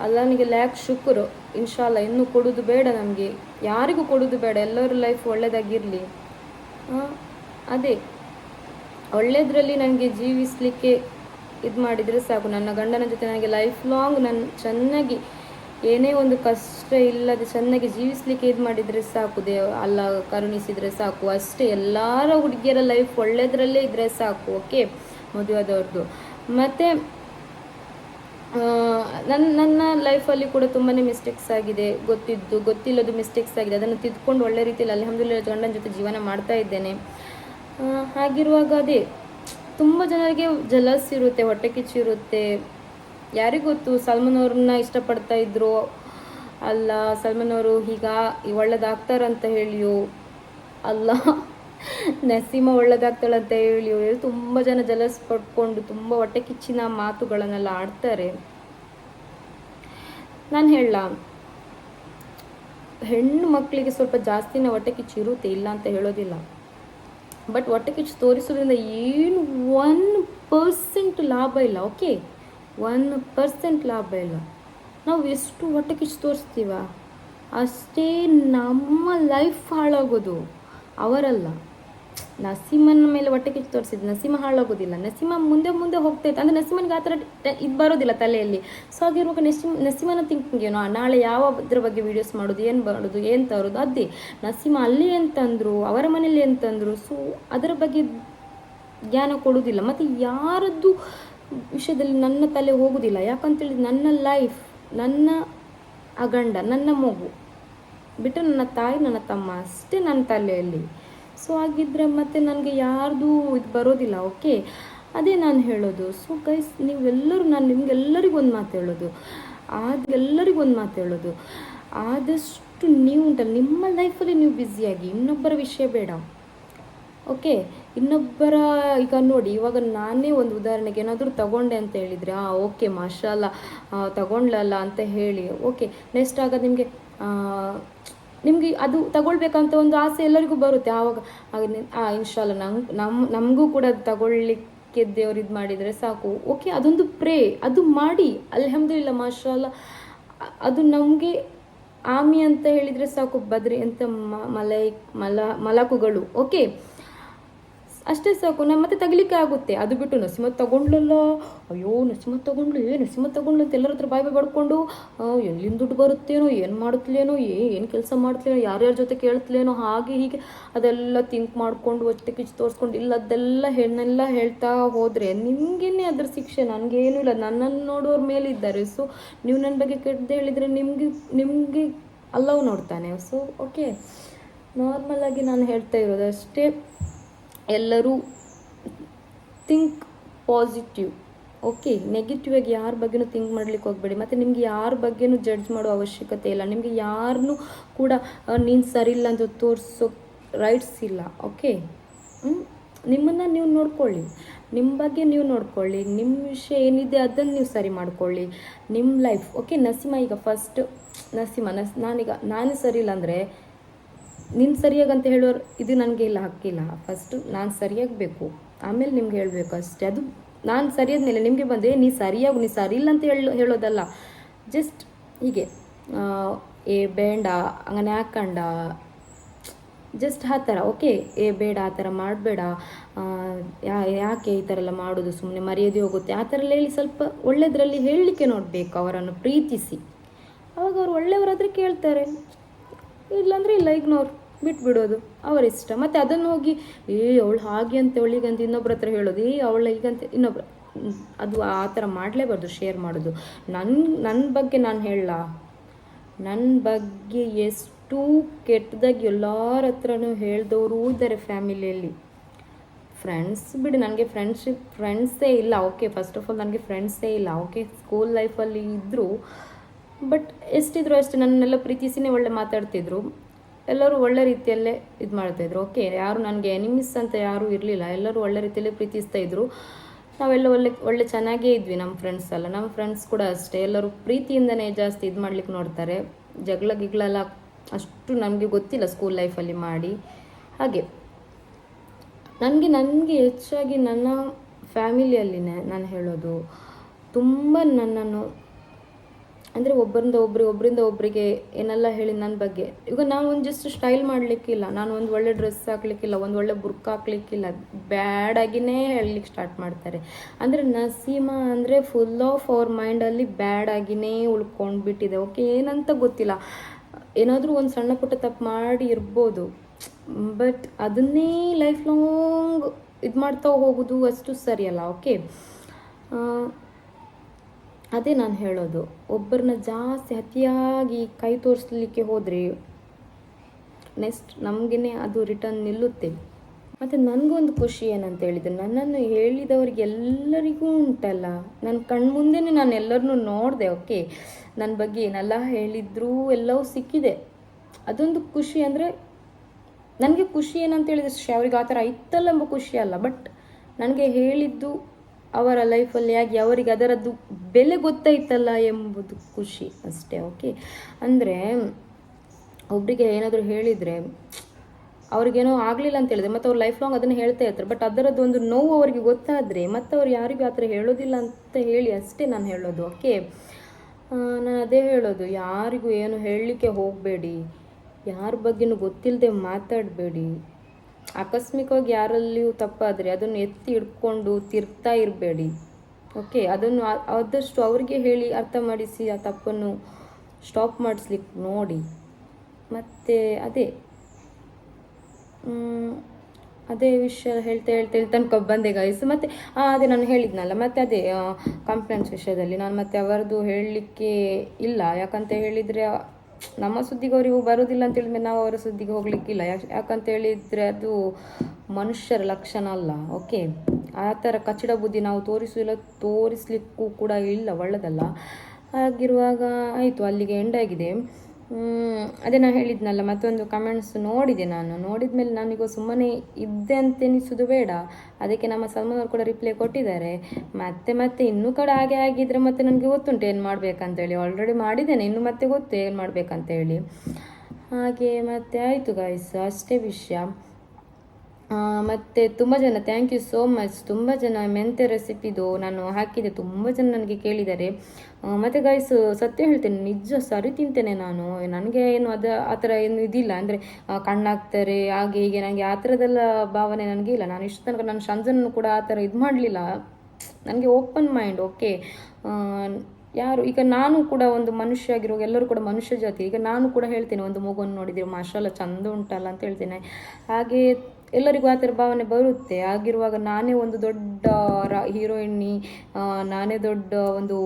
ಅಲ್ಲನಿಗೆ ಲ್ಯಾಕ್ ಶುಕ್ರು. ಇನ್ಶಾಲ್ಲ ಇನ್ನೂ ಕೊಡೋದು ಬೇಡ ನಮಗೆ. ಯಾರಿಗೂ ಕೊಡೋದು ಬೇಡ, ಎಲ್ಲರ ಲೈಫ್ ಒಳ್ಳೆಯದಾಗಿರಲಿ ಅದೇ. ಒಳ್ಳೆಯದರಲ್ಲಿ ನನಗೆ ಜೀವಿಸಲಿಕ್ಕೆ ಇದು ಮಾಡಿದರೆ ಸಾಕು. ನನ್ನ ಗಂಡನ ಜೊತೆ ನನಗೆ ಲೈಫ್ ಲಾಂಗ್ ನಾನು ಚೆನ್ನಾಗಿ, ಏನೇ ಒಂದು ಕಷ್ಟ ಇಲ್ಲದೆ ಚೆನ್ನಾಗಿ ಜೀವಿಸಲಿಕ್ಕೆ ಇದು ಮಾಡಿದರೆ ಸಾಕು. ದೇವ, ಅಲ್ಲ, ಕರುಣಿಸಿದರೆ ಸಾಕು. ಅಷ್ಟೇ, ಎಲ್ಲರ ಹುಡುಗಿಯರ ಲೈಫ್ ಒಳ್ಳೆಯದರಲ್ಲೇ ಇದ್ದರೆ ಸಾಕು ಓಕೆ ಮದುವೆದವ್ರದ್ದು ಮತ್ತು ನನ್ನ ನನ್ನ ಲೈಫಲ್ಲಿ ಕೂಡ ತುಂಬಾ ಮಿಸ್ಟೇಕ್ಸ್ ಆಗಿದೆ. ಗೊತ್ತಿದ್ದು ಗೊತ್ತಿಲ್ಲದ ಮಿಸ್ಟೇಕ್ಸ್ ಆಗಿದೆ. ಅದನ್ನು ತಿದ್ಕೊಂಡು ಒಳ್ಳೆ ರೀತಿಯಲ್ಲಿ ಅಲ್ಹಮ್ದುಲಿಲ್ಲ ಗಂಡನ ಜೊತೆ ಜೀವನ ಮಾಡ್ತಾ ಇದ್ದೇನೆ. ಹಾಗಿರುವಾಗ ಅದೇ, ತುಂಬ ಜನರಿಗೆ ಜಲಸ್ ಇರುತ್ತೆ, ಹೊಟ್ಟೆ ಕಿಚ್ಚು ಇರುತ್ತೆ. ಯಾರಿಗೂ ಗೊತ್ತು, ಸಲ್ಮಾನ್ ಅವ್ರನ್ನ ಇಷ್ಟಪಡ್ತಾ ಇದ್ರು. ಅಲ್ಲ, ಸಲ್ಮಾನ್ ಅವರು ಈಗ ಒಳ್ಳೇದಾಗ್ತಾರಂತ ಹೇಳಿಯೋ. ಅಲ್ಲ. ನಸೀಮ ಒಳ್ಳೆದಾಗ್ತಾಳಂತ ಹೇಳಿ ಹೇಳಿ ತುಂಬ ಜನ ಜಲಸ್ ಪಡ್ಕೊಂಡು ತುಂಬ ಹೊಟ್ಟೆ ಕಿಚ್ಚಿನ ಮಾತುಗಳನ್ನೆಲ್ಲ ಆಡ್ತಾರೆ. ನಾನು ಹೇಳ, ಹೆಣ್ಣು ಮಕ್ಕಳಿಗೆ ಸ್ವಲ್ಪ ಜಾಸ್ತಿನೇ ಹೊಟ್ಟೆ ಕಿಚ್ಚು ಇರುತ್ತೆ ಇಲ್ಲ ಅಂತ ಹೇಳೋದಿಲ್ಲ. ಬಟ್ ಹೊಟ್ಟೆ ಕಿಚ್ಚು ತೋರಿಸೋದ್ರಿಂದ ಏನು ಒನ್ ಪರ್ಸೆಂಟ್ ಲಾಭ ಇಲ್ಲ ಓಕೆ ಒನ್ ಪರ್ಸೆಂಟ್ ಲಾಭ ಇಲ್ಲ. ನಾವು ಎಷ್ಟು ಹೊಟ್ಟೆ ಕಿಚ್ಚು ತೋರಿಸ್ತೀವ? ಅಷ್ಟೇ ನಮ್ಮ ಲೈಫ್ ಹಾಳಾಗೋದು, ಅವರಲ್ಲ. ನಸೀಮನ ಮೇಲೆ ಹೊಟ್ಟೆ ಕಿಚ್ಚು ತೋರಿಸಿದ್ದು, ನಸೀಮ ಹಾಳಾಗೋದಿಲ್ಲ. ನಸೀಮ ಮುಂದೆ ಮುಂದೆ ಹೋಗ್ತಾ ಇತ್ತು ಅಂದರೆ ನಸೀಮನಿಗೆ ಆ ಥರ ಇದು ಬರೋದಿಲ್ಲ ತಲೆಯಲ್ಲಿ. ಸೊ ಹಾಗಿರುವಾಗ ನಸೀಮ್, ನಸೀಮನ ಥಿಂಕಿಂಗ್ ಏನೋ? ನಾಳೆ ಯಾವುದ್ರ ಬಗ್ಗೆ ವೀಡಿಯೋಸ್ ಮಾಡೋದು, ಏನು ಮಾಡೋದು, ಏನು ತರೋದು? ಅದೇ. ನಸೀಮ ಅಲ್ಲಿ ಅಂತಂದರು ಅವರ ಮನೇಲಿ ಅಂತಂದರು ಸೊ ಅದರ ಬಗ್ಗೆ ಜ್ಞಾನ ಕೊಡೋದಿಲ್ಲ. ಮತ್ತು ಯಾರದ್ದು ವಿಷಯದಲ್ಲಿ ನನ್ನ ತಲೆ ಹೋಗೋದಿಲ್ಲ? ಯಾಕಂತೇಳಿದ್ರೆ ನನ್ನ ಲೈಫ್ ನನ್ನ ಅಗಂಡ, ನನ್ನ ಮಗು ಬಿಟ್ಟರೆ ನನ್ನ ತಾಯಿ, ನನ್ನ ತಮ್ಮ ಅಷ್ಟೇ ನನ್ನ ತಲೆಯಲ್ಲಿ. ಸೊ ಹಾಗಿದ್ರೆ ಮತ್ತೆ ನನಗೆ ಯಾರ್ದು ಇದು ಬರೋದಿಲ್ಲ ಓಕೆ ಅದೇ ನಾನು ಹೇಳೋದು. ಸೊ ಗೈಸ್ ನೀವೆಲ್ಲರೂ ನಾನು ನಿಮ್ಗೆಲ್ಲರಿಗೂ ಒಂದು ಮಾತು ಹೇಳೋದು. ಆದ ಎಲ್ಲರಿಗೂ ಒಂದು ಮಾತು ಹೇಳೋದು. ಆದಷ್ಟು ನೀವು ಉಂಟಲ್ಲ, ನಿಮ್ಮ ಲೈಫಲ್ಲಿ ನೀವು ಬ್ಯುಸಿಯಾಗಿ ಇನ್ನೊಬ್ಬರ ವಿಷಯ ಬೇಡ. ಓಕೆ ಇನ್ನೊಬ್ಬರ, ಈಗ ನೋಡಿ, ಇವಾಗ ನಾನೇ ಒಂದು ಉದಾಹರಣೆಗೆ ಏನಾದರೂ ತಗೊಂಡೆ ಅಂತ ಹೇಳಿದರೆ, ಆ ಓಕೆ ಮಾಷಾಲ್ಲ ತಗೊಂಡ್ಲಲ್ಲ ಅಂತ ಹೇಳಿ ಓಕೆ ನೆಕ್ಸ್ಟ್ ಆಗ ನಿಮಗೆ ನಿಮಗೆ ಅದು ತಗೊಳ್ಬೇಕಂತ ಒಂದು ಆಸೆ ಎಲ್ಲರಿಗೂ ಬರುತ್ತೆ. ಆವಾಗ ಆ ಇನ್ಶಾಲ್ಲ ನಂಗೆ ನಮ್ಮ ನಮಗೂ ಕೂಡ ಅದು ತಗೊಳ್ಳಿಕ್ಕೆ ದೇವ್ರು ಇದು ಮಾಡಿದರೆ ಸಾಕು. ಓಕೆ, ಅದೊಂದು ಪ್ರೇ, ಅದು ಮಾಡಿ. ಅಲ್ಹಮ್ದುಲಿಲ್ಲ ಅ- ಅದು ನಮಗೆ ಆಮಿ ಅಂತ ಹೇಳಿದರೆ ಸಾಕು, ಬದ್ರಿ ಅಂತ ಮಲೈ, ಮಲ, ಮಲಕುಗಳು. ಓಕೆ? ಅಷ್ಟೇ ಸಾಕು ನಾನು ಮತ್ತೆ ತಗಲಿಕ್ಕೆ ಆಗುತ್ತೆ. ಅದು ಬಿಟ್ಟು ನಸಿಮತ್ ತಗೊಂಡ್ಲಲ್ಲ? ಅಯ್ಯೋ, ನಸಿಮತ್ ತಗೊಂಡ್ಲು, ಏ, ನಸಿಮತ್ ತಗೊಂಡ್ಲು ಅಂತ ಎಲ್ಲರ ಹತ್ರ ಬಾಯಿ ಬಡ್ಕೊಂಡು ಎಲ್ಲಿಂದ ದುಡ್ಡು ಬರುತ್ತೇನೋ, ಏನು ಮಾಡ್ತಲೇನೋ ಏ, ಏನು ಕೆಲಸ ಮಾಡ್ತಲೇನೋ, ಯಾರ್ಯಾರ ಜೊತೆ ಕೇಳ್ತಲೇನೋ, ಹಾಗೆ ಹೀಗೆ, ಅದೆಲ್ಲ ಥಿಂಕ್ ಮಾಡಿಕೊಂಡು ಒತ್ತೆ ಕಿಚ್ಚು ತೋರಿಸ್ಕೊಂಡು, ಇಲ್ಲ, ಅದೆಲ್ಲ ಹೆಣ್ಣೆಲ್ಲ ಹೇಳ್ತಾ ಹೋದರೆ ನಿಮಗೇನೆ ಅದ್ರ ಶಿಕ್ಷೆ, ನನಗೇನು ಇಲ್ಲ. ನನ್ನನ್ನು ನೋಡೋರ ಮೇಲೆ ಇದ್ದಾರೆ ಸೊ ನೀವು ನನ್ನ ಬಗ್ಗೆ ಕೆಟ್ಟದ್ದು ಹೇಳಿದರೆ ನಿಮಗೆ ನಿಮಗೆ ಅಲ್ಲವು ನೋಡ್ತಾನೆ. ಸೊ ಓಕೆ ನಾರ್ಮಲಾಗಿ ನಾನು ಹೇಳ್ತಾ ಇರೋದು ಅಷ್ಟೇ. ಎಲ್ಲರೂ ಥಿಂಕ್ ಪಾಸಿಟಿವ್ ಓಕೆ ನೆಗೆಟಿವ್ ಆಗಿ ಯಾರ ಬಗ್ಗೆನೂ ಥಿಂಕ್ ಮಾಡ್ಲಿಕ್ಕೆ ಹೋಗಬೇಡಿ. ಮತ್ತು ನಿಮಗೆ ಯಾರ ಬಗ್ಗೆನೂ ಜಡ್ಜ್ ಮಾಡೋ ಅವಶ್ಯಕತೆ ಇಲ್ಲ. ನಿಮಗೆ ಯಾರನ್ನೂ ಕೂಡ ನೀನು ಸರಿ ಇಲ್ಲ ಅಂತ ತೋರಿಸೋ ರೈಟ್ಸ್ ಇಲ್ಲ. ಓಕೆ ನಿಮ್ಮನ್ನು ನೀವು ನೋಡ್ಕೊಳ್ಳಿ. ನಿಮ್ಮ ಬಗ್ಗೆ ನೀವು ನೋಡ್ಕೊಳ್ಳಿ. ನಿಮ್ಮ ವಿಷಯ ಏನಿದೆ ಅದನ್ನು ನೀವು ಸರಿ ಮಾಡ್ಕೊಳ್ಳಿ. ನಿಮ್ಮ ಲೈಫ್ ಓಕೆ ನಸಿಮ ಈಗ ಫಸ್ಟ್ ನಸಿಮ ನಸ್, ನಾನೀಗ, ನಾನು ಸರಿ ಇಲ್ಲ ಅಂದರೆ ನೀನು ಸರಿಯಾಗಂತ ಹೇಳೋರು ಇದು ನನಗೆ ಇಲ್ಲ ಹಕ್ಕಿಲ್ಲ ಫಸ್ಟು ನಾನು ಸರಿಯಾಗಬೇಕು ಆಮೇಲೆ ನಿಮ್ಗೆ ಹೇಳಬೇಕು ಅಷ್ಟೇ. ಅದು ನಾನು ಸರಿಯಾದ್ಮೇಲೆ ನಿಮಗೆ ಬಂದೆ ನೀ ಸರಿಯಾಗು, ನೀ ಸರಿ ಇಲ್ಲ ಅಂತ ಹೇಳೋ, ಹೇಳೋದಲ್ಲ. ಜಸ್ಟ್ ಹೀಗೆ. ಏ, ಬೇಡ, ಹಂಗನೆ ಹಾಕಂಡ. ಜಸ್ಟ್ ಆ ಥರ ಓಕೆ ಏ, ಬೇಡ, ಆ ಥರ ಮಾಡಬೇಡ. ಯಾಕೆ ಈ ಥರ ಎಲ್ಲ ಮಾಡೋದು? ಸುಮ್ಮನೆ ಮರ್ಯಾದೆ ಹೋಗುತ್ತೆ. ಆ ಥರ ಹೇಳಿ ಸ್ವಲ್ಪ ಒಳ್ಳೆಯದ್ರಲ್ಲಿ ಹೇಳಲಿಕ್ಕೆ ನೋಡಬೇಕು ಅವರನ್ನು ಪ್ರೀತಿಸಿ. ಅವಾಗ ಅವ್ರು ಒಳ್ಳೆಯವರಾದರೆ ಕೇಳ್ತಾರೆ. ಇಲ್ಲಾಂದರೆ ಇಲ್ಲ ಇಗ್ನೋರ್ ಬಿಟ್ಬಿಡೋದು. ಅವರ ಇಷ್ಟ. ಮತ್ತು ಅದನ್ನು ಹೋಗಿ, ಏ, ಅವಳು ಹಾಗೆ ಅಂತ ಅವಳಿಗಂತ ಇನ್ನೊಬ್ರ ಹತ್ರ ಹೇಳೋದು. ಏ, ಅವಳ ಈಗಂತ ಇನ್ನೊಬ್ರ, ಅದು ಆ ಥರ ಮಾಡಲೇಬಾರ್ದು ಶೇರ್ ಮಾಡೋದು. ನನ್ನ ನನ್ನ ಬಗ್ಗೆ ನಾನು ಹೇಳಲ್ಲ. ನನ್ನ ಬಗ್ಗೆ ಎಷ್ಟು ಕೆಟ್ಟದಾಗಿ ಎಲ್ಲರ ಹತ್ರನೂ ಹೇಳ್ದವರು ಇದ್ದಾರೆ ಫ್ಯಾಮಿಲಿಯಲ್ಲಿ. ಫ್ರೆಂಡ್ಸ್ ಬಿಡಿ, ನನಗೆ ಫ್ರೆಂಡ್ಶಿಪ್ ಫ್ರೆಂಡ್ಸೇ ಇಲ್ಲ. ಓಕೆ ಫಸ್ಟ್ ಆಫ್ ಆಲ್ ನನಗೆ ಫ್ರೆಂಡ್ಸೇ ಇಲ್ಲ. ಓಕೆ ಸ್ಕೂಲ್ ಲೈಫಲ್ಲಿ ಇದ್ದರು ಬಟ್ ಎಷ್ಟಿದ್ರು ಅಷ್ಟೇ ನನ್ನೆಲ್ಲ ಪ್ರೀತಿಸಿನೇ ಒಳ್ಳೆ ಮಾತಾಡ್ತಿದ್ರು. ಎಲ್ಲರೂ ಒಳ್ಳೆ ರೀತಿಯಲ್ಲೇ ಇದು ಮಾಡ್ತಾಯಿದ್ರು ಓಕೆ, ಯಾರು ನನಗೆ ಎನಿಮಿಸ್ ಅಂತ ಯಾರೂ ಇರಲಿಲ್ಲ. ಎಲ್ಲರೂ ಒಳ್ಳೆ ರೀತಿಯಲ್ಲೇ ಪ್ರೀತಿಸ್ತಾ ಇದ್ರು. ನಾವೆಲ್ಲ ಒಳ್ಳೆ ಒಳ್ಳೆ ಚೆನ್ನಾಗೇ ಇದ್ವಿ ನಮ್ಮ ಫ್ರೆಂಡ್ಸ್ ಎಲ್ಲ. ನಮ್ಮ ಫ್ರೆಂಡ್ಸ್ ಕೂಡ ಅಷ್ಟೇ. ಎಲ್ಲರೂ ಪ್ರೀತಿಯಿಂದನೇ ಜಾಸ್ತಿ ಇದು ಮಾಡ್ಲಿಕ್ಕೆ ನೋಡ್ತಾರೆ. ಜಗಳ ಗಿಗ್ಳೆಲ್ಲ ಅಷ್ಟು ನಮಗೆ ಗೊತ್ತಿಲ್ಲ ಸ್ಕೂಲ್ ಲೈಫಲ್ಲಿ ಮಾಡಿ. ಹಾಗೆ, ನನಗೆ ನನಗೆ ಹೆಚ್ಚಾಗಿ ನನ್ನ ಫ್ಯಾಮಿಲಿಯಲ್ಲಿನೇ ನಾನು ಹೇಳೋದು. ತುಂಬ ನನ್ನನ್ನು ಅಂದರೆ ಒಬ್ಬರಿಂದ ಒಬ್ರಿಗೆ ಒಬ್ಬರಿಂದ ಒಬ್ಬರಿಗೆ ಏನೆಲ್ಲ ಹೇಳಿ ನನ್ನ ಬಗ್ಗೆ. ಈಗ ನಾವು ಒಂದು ಜಸ್ಟ್ ಸ್ಟೈಲ್ ಮಾಡಲಿಕ್ಕಿಲ್ಲ. ನಾನು ಒಂದು ಒಳ್ಳೆ ಡ್ರೆಸ್ ಹಾಕ್ಲಿಕ್ಕಿಲ್ಲ, ಒಂದು ಒಳ್ಳೆ ಬುರ್ಕ್ ಹಾಕ್ಲಿಕ್ಕಿಲ್ಲ. ಬ್ಯಾಡ್ ಆಗಿನೇ ಹೇಳಲಿಕ್ಕೆ ಸ್ಟಾರ್ಟ್ ಮಾಡ್ತಾರೆ. ಅಂದರೆ ನಸೀಮಾ ಅಂದರೆ ಫುಲ್ ಆಫ್ ಅವ್ರ ಮೈಂಡಲ್ಲಿ ಬ್ಯಾಡ್ ಆಗಿನೇ ಉಳ್ಕೊಂಡು ಬಿಟ್ಟಿದೆ ಓಕೆ ಏನಂತ ಗೊತ್ತಿಲ್ಲ. ಏನಾದರೂ ಒಂದು ಸಣ್ಣ ಪುಟ್ಟ ತಪ್ಪು ಮಾಡಿ ಇರ್ಬೋದು. ಬಟ್ ಅದನ್ನೇ ಲೈಫ್ ಲಾಂಗ್ ಇದು ಮಾಡ್ತಾ ಹೋಗೋದು ಅಷ್ಟು ಸರಿಯಲ್ಲ. ಓಕೆ ಅದೇ ನಾನು ಹೇಳೋದು, ಒಬ್ಬರನ್ನ ಜಾಸ್ತಿ ಅತಿಯಾಗಿ ಕೈ ತೋರಿಸ್ಲಿಕ್ಕೆ ಹೋದರೆ ನೆಕ್ಸ್ಟ್ ನಮಗೇ ಅದು ರಿಟರ್ನ್ ನಿಲ್ಲುತ್ತೆ. ಮತ್ತು ನನಗೊಂದು ಖುಷಿ ಏನಂತ ಹೇಳಿದರೆ, ನನ್ನನ್ನು ಹೇಳಿದವರಿಗೆ ಎಲ್ಲರಿಗೂ ಉಂಟಲ್ಲ ನನ್ನ ಕಣ್ಮುಂದೆ ನಾನು ಎಲ್ಲರನ್ನೂ ನೋಡಿದೆ ಓಕೆ ನನ್ನ ಬಗ್ಗೆ ಏನೆಲ್ಲ ಹೇಳಿದ್ರೂ ಎಲ್ಲವೂ ಸಿಕ್ಕಿದೆ. ಅದೊಂದು ಖುಷಿ ಅಂದರೆ, ನನಗೆ ಖುಷಿ ಏನಂತ ಹೇಳಿದ್ರೆ ಅವ್ರಿಗೆ ಆ ಥರ ಇತ್ತಲ್ಲ ಎಂಬ ಖುಷಿ ಅಲ್ಲ ಬಟ್ ನನಗೆ ಹೇಳಿದ್ದು ಅವರ ಲೈಫಲ್ಲಿ ಆಗಿ ಅವರಿಗೆ ಅದರದ್ದು ಬೆಲೆ ಗೊತ್ತಾಯ್ತಲ್ಲ ಎಂಬುದು ಖುಷಿ ಅಷ್ಟೇ ಓಕೆ ಅಂದರೆ ಒಬ್ಬರಿಗೆ ಏನಾದರೂ ಹೇಳಿದರೆ ಅವ್ರಿಗೇನೋ ಆಗಲಿಲ್ಲ ಅಂತ ಹೇಳಿದ್ರೆ, ಮತ್ತು ಅವ್ರು ಲೈಫ್ ಲಾಂಗ್ ಅದನ್ನು ಹೇಳ್ತಾ ಇರ್ತಾರೆ ಬಟ್ ಅದರದ್ದು ಒಂದು ನೋವು ಅವರಿಗೆ ಗೊತ್ತಾದರೆ ಮತ್ತು ಅವ್ರು ಯಾರಿಗೂ ಆ ಥರ ಹೇಳೋದಿಲ್ಲ ಅಂತ ಹೇಳಿ ಅಷ್ಟೇ ನಾನು ಹೇಳೋದು ಓಕೆ ನಾನು ಅದೇ ಹೇಳೋದು, ಯಾರಿಗೂ ಏನು ಹೇಳಲಿಕ್ಕೆ ಹೋಗಬೇಡಿ, ಯಾರ ಬಗ್ಗೆನೂ ಗೊತ್ತಿಲ್ಲದೆ ಮಾತಾಡಬೇಡಿ. ಆಕಸ್ಮಿಕವಾಗಿ ಯಾರಲ್ಲಿಯೂ ತಪ್ಪಾದರೆ ಅದನ್ನು ಎತ್ತಿ ಹಿಡ್ಕೊಂಡು ತಿರ್ತಾ ಇರಬೇಡಿ. ಓಕೆ ಅದನ್ನು ಆದಷ್ಟು ಅವರಿಗೆ ಹೇಳಿ ಅರ್ಥ ಮಾಡಿಸಿ ಆ ತಪ್ಪನ್ನು ಸ್ಟಾಪ್ ಮಾಡಿಸ್ಲಿಕ್ಕೆ ನೋಡಿ. ಮತ್ತು ಅದೇ ಅದೇ ವಿಷಯ ಹೇಳ್ತಾ ಹೇಳ್ತಾ ಹೇಳ್ತಾ ತನಕ ಬಂದೆ ಗೈಸ್ ಮತ್ತು ಅದೇ ನಾನು ಹೇಳಿದ್ನಲ್ಲ, ಮತ್ತು ಅದೇ ಕಂಪ್ಲೇಂಟ್ಸ್ ವಿಷಯದಲ್ಲಿ ನಾನು ಮತ್ತೆ ಅವರದ್ದು ಹೇಳಲಿಕ್ಕೆ ಇಲ್ಲ. ಯಾಕಂತ ಹೇಳಿದರೆ ನಮ್ಮ ಸುದ್ದಿಗೆ ಅವರಿಗೂ ಬರೋದಿಲ್ಲ ಅಂತ ಹೇಳಿದ್ರೆ ನಾವು ಅವರ ಸುದ್ದಿಗೆ ಹೋಗ್ಲಿಕ್ಕಿಲ್ಲ. ಯಾಕ್- ಯಾಕಂತ ಹೇಳಿದ್ರೆ ಅದು ಮನುಷ್ಯರ ಲಕ್ಷಣ ಅಲ್ಲ. ಓಕೆ ಆ ಥರ ಕಚ್ಚಡ ಬುದ್ಧಿ ನಾವು ತೋರಿಸಿಲ್ಲ ತೋರಿಸ್ಲಿಕ್ಕೂ ಕೂಡ ಇಲ್ಲ ಒಳ್ಳೆದಲ್ಲ. ಹಾಗಿರುವಾಗ ಆಯಿತು ಅಲ್ಲಿಗೆ ಎಂಡ್ ಆಗಿದೆ. ಮ್, ಅದೇ ನಾನು ಹೇಳಿದ್ನಲ್ಲ, ಮತ್ತೊಂದು ಕಮೆಂಟ್ಸ್ ನೋಡಿದೆ ನಾನು. ನೋಡಿದ ಮೇಲೆ ನಾನೀಗ ಸುಮ್ಮನೆ ಇದ್ದೆ ಅಂತ ಎನಿಸೋದು ಬೇಡ. ಅದಕ್ಕೆ ನಮ್ಮ ಸಲ್ಮಾನ್ ಕೂಡ ರಿಪ್ಲೈ ಕೊಟ್ಟಿದ್ದಾರೆ. ಮತ್ತೆ ಮತ್ತೆ ಇನ್ನೂ ಕೂಡ ಹಾಗೆ ಆಗಿದ್ರೆ ಮತ್ತೆ ನನಗೆ ಗೊತ್ತುಂಟು ಏನು ಮಾಡಬೇಕಂತೇಳಿ. ಆಲ್ರೆಡಿ ಮಾಡಿದ್ದೇನೆ, ಇನ್ನು ಮತ್ತೆ ಗೊತ್ತು ಏನು ಮಾಡಬೇಕಂತೇಳಿ. ಹಾಗೆ ಮತ್ತೆ ಆಯಿತು ಗಾಯ್ಸ್ ಅಷ್ಟೇ ವಿಷಯ. ಮತ್ತು ತುಂಬ ಜನ ಥ್ಯಾಂಕ್ ಯು ಸೋ ಮಚ್ ತುಂಬ ಜನ ಮೆಂತೆ ರೆಸಿಪಿದು ನಾನು ಹಾಕಿದೆ ತುಂಬ ಜನ ನನಗೆ ಕೇಳಿದ್ದಾರೆ. ಮತ್ತೆ ಗೈಸ್ ಸತ್ಯ ಹೇಳ್ತೇನೆ, ನಿಜ ಸರಿ ತಿಂತೇನೆ ನಾನು. ನನಗೆ ಏನು ಅದ, ಆ ಥರ ಏನು ಇದಿಲ್ಲ. ಅಂದರೆ ಕಣ್ಣಾಗ್ತಾರೆ, ಹಾಗೆ ಹೀಗೆ ನನಗೆ ಆ ಥರದೆಲ್ಲ ಭಾವನೆ ನನಗೆ ಇಲ್ಲ. ನಾನು ಇಷ್ಟು ತನಕ ನನ್ನ ಸಂಜನ್ನು ಕೂಡ ಆ ಥರ ಇದು ಮಾಡಲಿಲ್ಲ. ನನಗೆ ಓಪನ್ ಮೈಂಡ್ ಓಕೆ ಯಾರು, ಈಗ ನಾನು ಕೂಡ ಒಂದು ಮನುಷ್ಯ ಆಗಿರೋ ಎಲ್ಲರೂ ಕೂಡ ಮನುಷ್ಯ ಜಾತಿ. ಈಗ ನಾನು ಕೂಡ ಹೇಳ್ತೇನೆ, ಒಂದು ಮಗುವನ್ನು ನೋಡಿದರೆ ಮಾಷಾಲ್ಲ ಚಂದ ಉಂಟಲ್ಲ ಅಂತ ಹೇಳ್ತೇನೆ. ಹಾಗೆ ಎಲ್ಲರಿಗೂ ಆ ಥರ ಭಾವನೆ ಬರುತ್ತೆ. ಆಗಿರುವಾಗ ನಾನೇ ಒಂದು ದೊಡ್ಡ ಹೀರೋಯಿನ್ನಿ ನಾನೇ ದೊಡ್ಡ ಒಂದು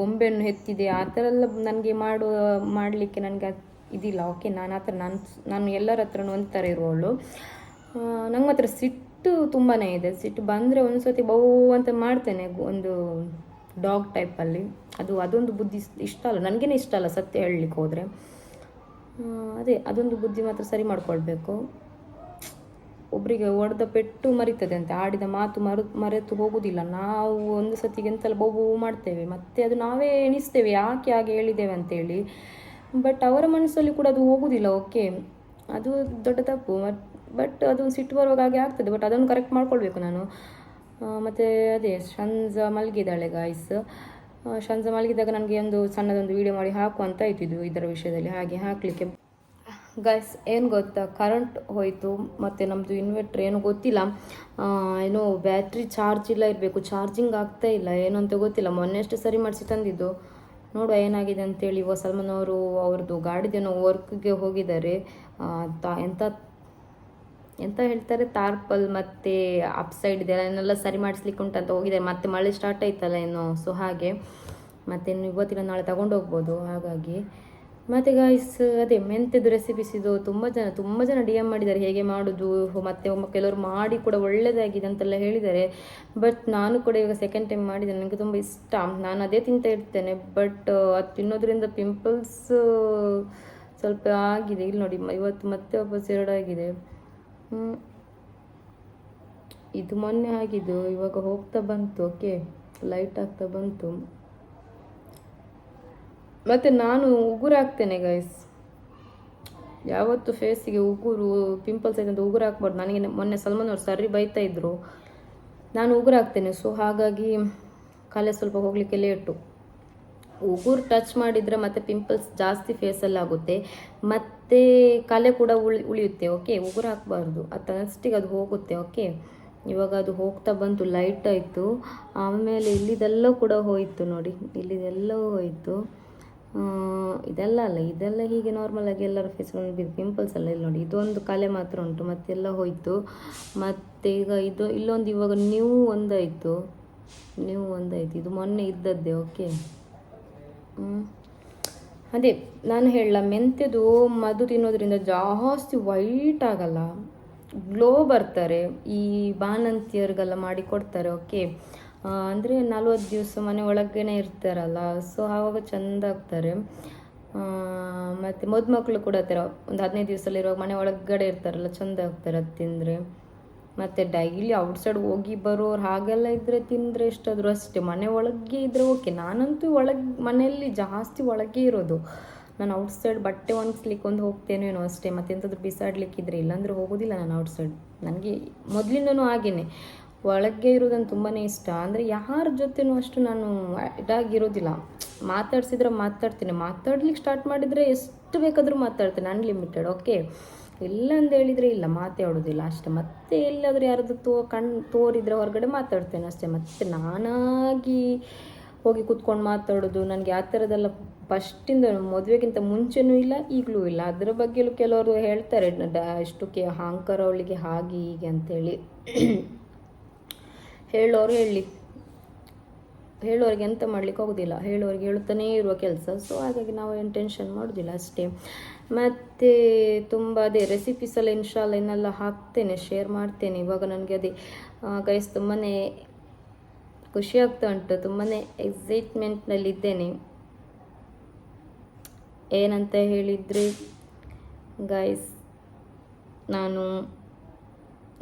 ಗೊಂಬೆಯನ್ನು ಹೆತ್ತಿದೆ ಆ ಥರ ಎಲ್ಲ ನನಗೆ ಮಾಡುವ ಮಾಡಲಿಕ್ಕೆ ನನಗೆ ಇದಿಲ್ಲ. ಓಕೆ, ನಾನು ಆ ಥರ, ನಾನು ನಾನು ಎಲ್ಲರ ಹತ್ರನೂ ಒಂದು ಥರ ಇರುವವಳು. ನಂಗೆ ಮಾತ್ರ ಸಿಟ್ಟು ತುಂಬಾ ಇದೆ. ಸಿಟ್ಟು ಬಂದರೆ ಒಂದು ಸತಿ ಬಹು ಅಂತ ಮಾಡ್ತೇನೆ ಒಂದು ಡಾಗ್ ಟೈಪಲ್ಲಿ ಅದು, ಅದೊಂದು ಬುದ್ಧಿ ಇಷ್ಟ ಅಲ್ಲ. ನನಗೇನೆ ಇಷ್ಟ ಅಲ್ಲ ಸತ್ಯ ಹೇಳಲಿಕ್ಕೆ ಹೋದರೆ ಅದೇ, ಅದೊಂದು ಬುದ್ಧಿ ಮಾತ್ರ ಸರಿ ಮಾಡ್ಕೊಳ್ಬೇಕು. ಒಬ್ಬರಿಗೆ ಒಡೆದ ಪೆಟ್ಟು ಮರಿತದೆ ಅಂತ, ಆಡಿದ ಮಾತು ಮರು, ಮರೆತು ಹೋಗುವುದಿಲ್ಲ ನಾವು ಒಂದು ಸತಿಗೆ ಎಂತೆಲ್ಲ ಬೋಬು ಮಾಡ್ತೇವೆ, ಮತ್ತೆ ಅದು ನಾವೇ ಎಣಿಸ್ತೇವೆ, ಯಾಕೆ ಹಾಗೆ ಹೇಳಿದ್ದೇವೆ ಅಂತೇಳಿ. ಬಟ್ ಅವರ ಮನಸ್ಸಲ್ಲಿ ಕೂಡ ಅದು ಹೋಗುವುದಿಲ್ಲ ಓಕೆ ಅದು ದೊಡ್ಡ ತಪ್ಪು. ಬಟ್ ಅದು ಸಿಟ್ಟು ಬರುವಾಗ ಹಾಗೆ ಆಗ್ತದೆ. ಬಟ್ ಅದನ್ನು ಕರೆಕ್ಟ್ ಮಾಡ್ಕೊಳ್ಬೇಕು ನಾನು. ಮತ್ತು ಅದೇ ಶಂಜ ಮಲಗಿದ್ದಾಳೆ ಗಾಯ್ಸ್ ಶಂಜ ಮಲಗಿದಾಗ ನನಗೆ ಒಂದು ಸಣ್ಣದೊಂದು ವೀಡಿಯೋ ಮಾಡಿ ಹಾಕು ಅಂತ ಆಯ್ತಿದ್ದು ಇದರ ವಿಷಯದಲ್ಲಿ. ಹಾಗೆ ಹಾಕಲಿಕ್ಕೆ. ಗೈಸ್ ಏನು ಗೊತ್ತಾ? ಕರೆಂಟ್ ಹೋಯಿತು, ಮತ್ತು ನಮ್ಮದು ಇನ್ವೆಟ್ರ್ ಏನೋ ಗೊತ್ತಿಲ್ಲ. ಏನು ಬ್ಯಾಟ್ರಿ ಚಾರ್ಜ್ ಇಲ್ಲ ಇರಬೇಕು ಚಾರ್ಜಿಂಗ್ ಆಗ್ತಾ ಇಲ್ಲ, ಏನು ಅಂತ ಗೊತ್ತಿಲ್ಲ. ಮೊನ್ನೆ ಅಷ್ಟೇ ಸರಿ ಮಾಡಿಸಿ ತಂದಿದ್ದು. ನೋಡುವ ಏನಾಗಿದೆ ಅಂತೇಳಿ. ಇವಾಗ ಸಲ್ಮಾನ್ ಅವರು ಅವ್ರದ್ದು ಗಾಡಿದೇನೋ ವರ್ಕ್ಗೆ ಹೋಗಿದ್ದಾರೆ. ತ ಎಂಥ ಎಂತ ಹೇಳ್ತಾರೆ? ತಾರ್ಪಲ್ ಮತ್ತೆ ಅಪ್ ಸೈಡ್ ಇದೆ. ಏನೆಲ್ಲ ಸರಿ ಮಾಡಿಸ್ಲಿಕ್ಕೆ ಉಂಟಂತ ಹೋಗಿದ್ದಾರೆ. ಮತ್ತೆ ಮಳೆ ಸ್ಟಾರ್ಟ್ ಆಯ್ತಲ್ಲ ಏನು ಸೊ ಹಾಗೆ. ಮತ್ತೆ ಇನ್ನು ಇವತ್ತಿನ ನಾಳೆ ತಗೊಂಡು ಹೋಗ್ಬೋದು ಹಾಗಾಗಿ. ಮತ್ತೆ ಗಾಯ್ಸ್ ಅದೇ ಮೆಂತ್ಯದ್ದು ರೆಸಿಪೀಸ್ ಇದು ತುಂಬ ಜನ ತುಂಬ ಜನ ಡಿ ಎಂ ಮಾಡಿದ್ದಾರೆ, ಹೇಗೆ ಮಾಡೋದು, ಮತ್ತೆ ಕೆಲವರು ಮಾಡಿ ಕೂಡ ಒಳ್ಳೆಯದಾಗಿದೆ ಅಂತೆಲ್ಲ ಹೇಳಿದ್ದಾರೆ. ಬಟ್ ನಾನು ಕೂಡ ಇವಾಗ ಸೆಕೆಂಡ್ ಟೈಮ್ ಮಾಡಿದೆ ನನಗೆ ತುಂಬ ಇಷ್ಟ. ನಾನು ಅದೇ ತಿಂತಾ ಇರ್ತೇನೆ ಬಟ್ ಅದು ತಿನ್ನೋದ್ರಿಂದ ಪಿಂಪಲ್ಸ್ ಸ್ವಲ್ಪ ಆಗಿದೆ. ಇಲ್ಲಿ ನೋಡಿ ಇವತ್ತು ಮತ್ತೆ ವಾಪಸ್ ಎರಡಾಗಿದೆ. ಇದು ಮೊನ್ನೆ ಆಗಿದ್ದು, ಇವಾಗ ಹೋಗ್ತಾ ಬಂತು ಓಕೆ ಲೈಟ್ ಆಗ್ತಾ ಬಂತು. ಮತ್ತೆ ನಾನು ಉಗುರಾಗ್ತೇನೆ ಗೈಸ್ ಯಾವತ್ತು ಫೇಸಿಗೆ ಉಗುರು ಪಿಂಪಲ್ಸ್ ಆಯ್ತು ಅಂತ ಉಗುರು ಹಾಕ್ಬಾರ್ದು. ನನಗೆ ಮೊನ್ನೆ ಸಲ್ಮಾನ್ ಅವ್ರು ಸರಿ ಬೈತಾ ಇದ್ರು. ನಾನು ಉಗುರು ಹಾಕ್ತೇನೆ. ಸೊ ಹಾಗಾಗಿ ಕಲೆ ಸ್ವಲ್ಪ ಹೋಗಲಿಕ್ಕೆ ಲೇಟು ಉಗುರು ಟಚ್ ಮಾಡಿದರೆ ಮತ್ತೆ ಪಿಂಪಲ್ಸ್ ಜಾಸ್ತಿ ಫೇಸಲ್ಲಿ ಆಗುತ್ತೆ. ಮತ್ತೆ ಕಲೆ ಕೂಡ ಉಳಿ ಉಳಿಯುತ್ತೆ ಓಕೆ ಉಗುರು ಹಾಕಬಾರ್ದು. ನೆಕ್ಸ್ಟಿಗೆ ಅದು ಹೋಗುತ್ತೆ ಓಕೆ ಇವಾಗ ಅದು ಹೋಗ್ತಾ ಬಂತು ಲೈಟ್ ಆಯಿತು. ಆಮೇಲೆ ಇಲ್ಲಿದೆಲ್ಲ ಕೂಡ ಹೋಯಿತು ನೋಡಿ. ಇಲ್ಲಿದೆಲ್ಲವೂ ಹೋಯಿತು. ಇದೆಲ್ಲ ಅಲ್ಲ, ಇದೆಲ್ಲ ಹೀಗೆ ನಾರ್ಮಲ್ ಆಗಿ ಎಲ್ಲರ ಫೇಸ್ಗಳು ಬಿದ್ದು ಪಿಂಪಲ್ಸ್ ಎಲ್ಲ ಇಲ್ಲಿ ನೋಡಿ. ಇದೊಂದು ಕಲೆ ಮಾತ್ರ ಉಂಟು, ಮತ್ತೆಲ್ಲ ಹೋಯಿತು. ಮತ್ತು ಈಗ ಇದು, ಇಲ್ಲೊಂದು ಇವಾಗ ನ್ಯೂ ಒಂದಾಯಿತು. ನ್ಯೂ ಒಂದಾಯಿತು. ಇದು ಮೊನ್ನೆ ಇದ್ದದ್ದೇ ಓಕೆ. ಅದೇ, ನಾನು ಹೇಳಲ್ಲ ಮೆಂತ್ಯದು ಮದು ತಿನ್ನೋದ್ರಿಂದ ಜಾಸ್ತಿ ವೈಟ್ ಆಗಲ್ಲ. ಗ್ಲೋ ಬರ್ತಾರೆ. ಈ ಬಾಣಂತಿಯರಿಗೆಲ್ಲ ಮಾಡಿ ಕೊಡ್ತಾರೆ ಓಕೆ ಅಂದರೆ ನಲ್ವತ್ತು ದಿವಸ ಮನೆ ಒಳಗೇನೆ ಇರ್ತಾರಲ್ಲ ಸೊ ಆವಾಗ ಚೆಂದ ಆಗ್ತಾರೆ. ಮತ್ತು ಮದುಮಕ್ಕಳು ಕೂಡ ಆ ಥರ ಒಂದು ಹದಿನೈದು ದಿವಸದಲ್ಲಿರುವಾಗ ಮನೆ ಒಳಗಡೆ ಇರ್ತಾರಲ್ಲ, ಚೆಂದ ಆಗ್ತಾರೆ ಅದು ತಿಂದರೆ. ಮತ್ತು ಡೈಲಿ ಔಟ್ಸೈಡ್ ಹೋಗಿ ಬರೋರು ಹಾಗೆಲ್ಲ ಇದ್ದರೆ ತಿಂದರೆ ಎಷ್ಟಾದರೂ ಅಷ್ಟೇ. ಮನೆ ಒಳಗೆ ಇದ್ದರೆ ಓಕೆ ನಾನಂತೂ ಒಳಗೆ, ಮನೆಯಲ್ಲಿ ಜಾಸ್ತಿ ಒಳಗೆ ಇರೋದು. ನಾನು ಔಟ್ಸೈಡ್ ಬಟ್ಟೆ ಒಣಗಿಸ್ಲಿಕ್ಕೆ ಒಂದು ಹೋಗ್ತೇನೇನೋ ಅಷ್ಟೇ. ಮತ್ತೆ ಎಂಥದ್ದು ಬಿಸಾಡ್ಲಿಕ್ಕಿದ್ರೆ ಇಲ್ಲಾಂದರೆ ಹೋಗೋದಿಲ್ಲ ನಾನು ಔಟ್ಸೈಡ್ ನನಗೆ ಮೊದಲಿಂದನೂ ಹಾಗೇನೆ. ಒಳಗೆ ಇರೋದನ್ನು ತುಂಬಾ ಇಷ್ಟ. ಅಂದರೆ ಯಾರ ಜೊತೆನೂ ಅಷ್ಟು ನಾನು ಇದಾಗಿರೋದಿಲ್ಲ. ಮಾತಾಡ್ಸಿದ್ರೆ ಮಾತಾಡ್ತೀನಿ. ಮಾತಾಡ್ಲಿಕ್ಕೆ ಸ್ಟಾರ್ಟ್ ಮಾಡಿದರೆ ಎಷ್ಟು ಬೇಕಾದರೂ ಮಾತಾಡ್ತೀನಿ. ಅನ್ಲಿಮಿಟೆಡ್ ಓಕೆ ಇಲ್ಲ ಅಂತ ಹೇಳಿದರೆ ಇಲ್ಲ ಮಾತಾಡೋದಿಲ್ಲ ಅಷ್ಟೇ. ಮತ್ತೆ ಎಲ್ಲಾದರೂ ಯಾರಾದರೂ ತೋ, ಕಣ್, ತೋರಿದರೆ ಹೊರಗಡೆ ಮಾತಾಡ್ತೇನೆ ಅಷ್ಟೇ. ಮತ್ತೆ ನಾನಾಗಿ ಹೋಗಿ ಕೂತ್ಕೊಂಡು ಮಾತಾಡೋದು, ನನಗೆ ಆ ಥರದ್ದೆಲ್ಲ ಫಸ್ಟಿಂದ ಮದುವೆಗಿಂತ ಮುಂಚೆನೂ ಇಲ್ಲ, ಈಗಲೂ ಇಲ್ಲ. ಅದರ ಬಗ್ಗೆಲೂ ಕೆಲವರು ಹೇಳ್ತಾರೆ, ಡ ಇಷ್ಟು ಕೆ ಹಾಂಕರ್ ಅವಳಿಗೆ ಹಾಗೆ ಹೀಗೆ ಅಂತೇಳಿ. ಹೇಳೋರು ಹೇಳಿ. ಹೇಳೋರಿಗೆ ಎಂತ ಮಾಡ್ಲಿಕ್ಕೆ ಹೋಗೋದಿಲ್ಲ. ಹೇಳೋರಿಗೆ ಹೇಳುತ್ತಾನೇ ಇರುವ ಕೆಲಸ. ಸೊ ಹಾಗಾಗಿ ನಾವು ಏನು ಟೆನ್ಷನ್ ಮಾಡೋದಿಲ್ಲ ಅಷ್ಟೇ. ಮತ್ತು ತುಂಬ ಅದೇ ರೆಸಿಪೀಸ್ ಎಲ್ಲ ಇನ್ಶಾಲ್ ಏನೆಲ್ಲ ಹಾಕ್ತೇನೆ ಶೇರ್ ಮಾಡ್ತೇನೆ. ಇವಾಗ ನನಗೆ ಅದೇ ಗೈಸ್ ತುಂಬಾ ಖುಷಿ ಆಗ್ತಾ ಉಂಟು. ತುಂಬಾ ಎಕ್ಸೈಟ್ಮೆಂಟ್ನಲ್ಲಿದ್ದೇನೆ ಏನಂತ ಹೇಳಿದರೆ ಗೈಸ್ ನಾನು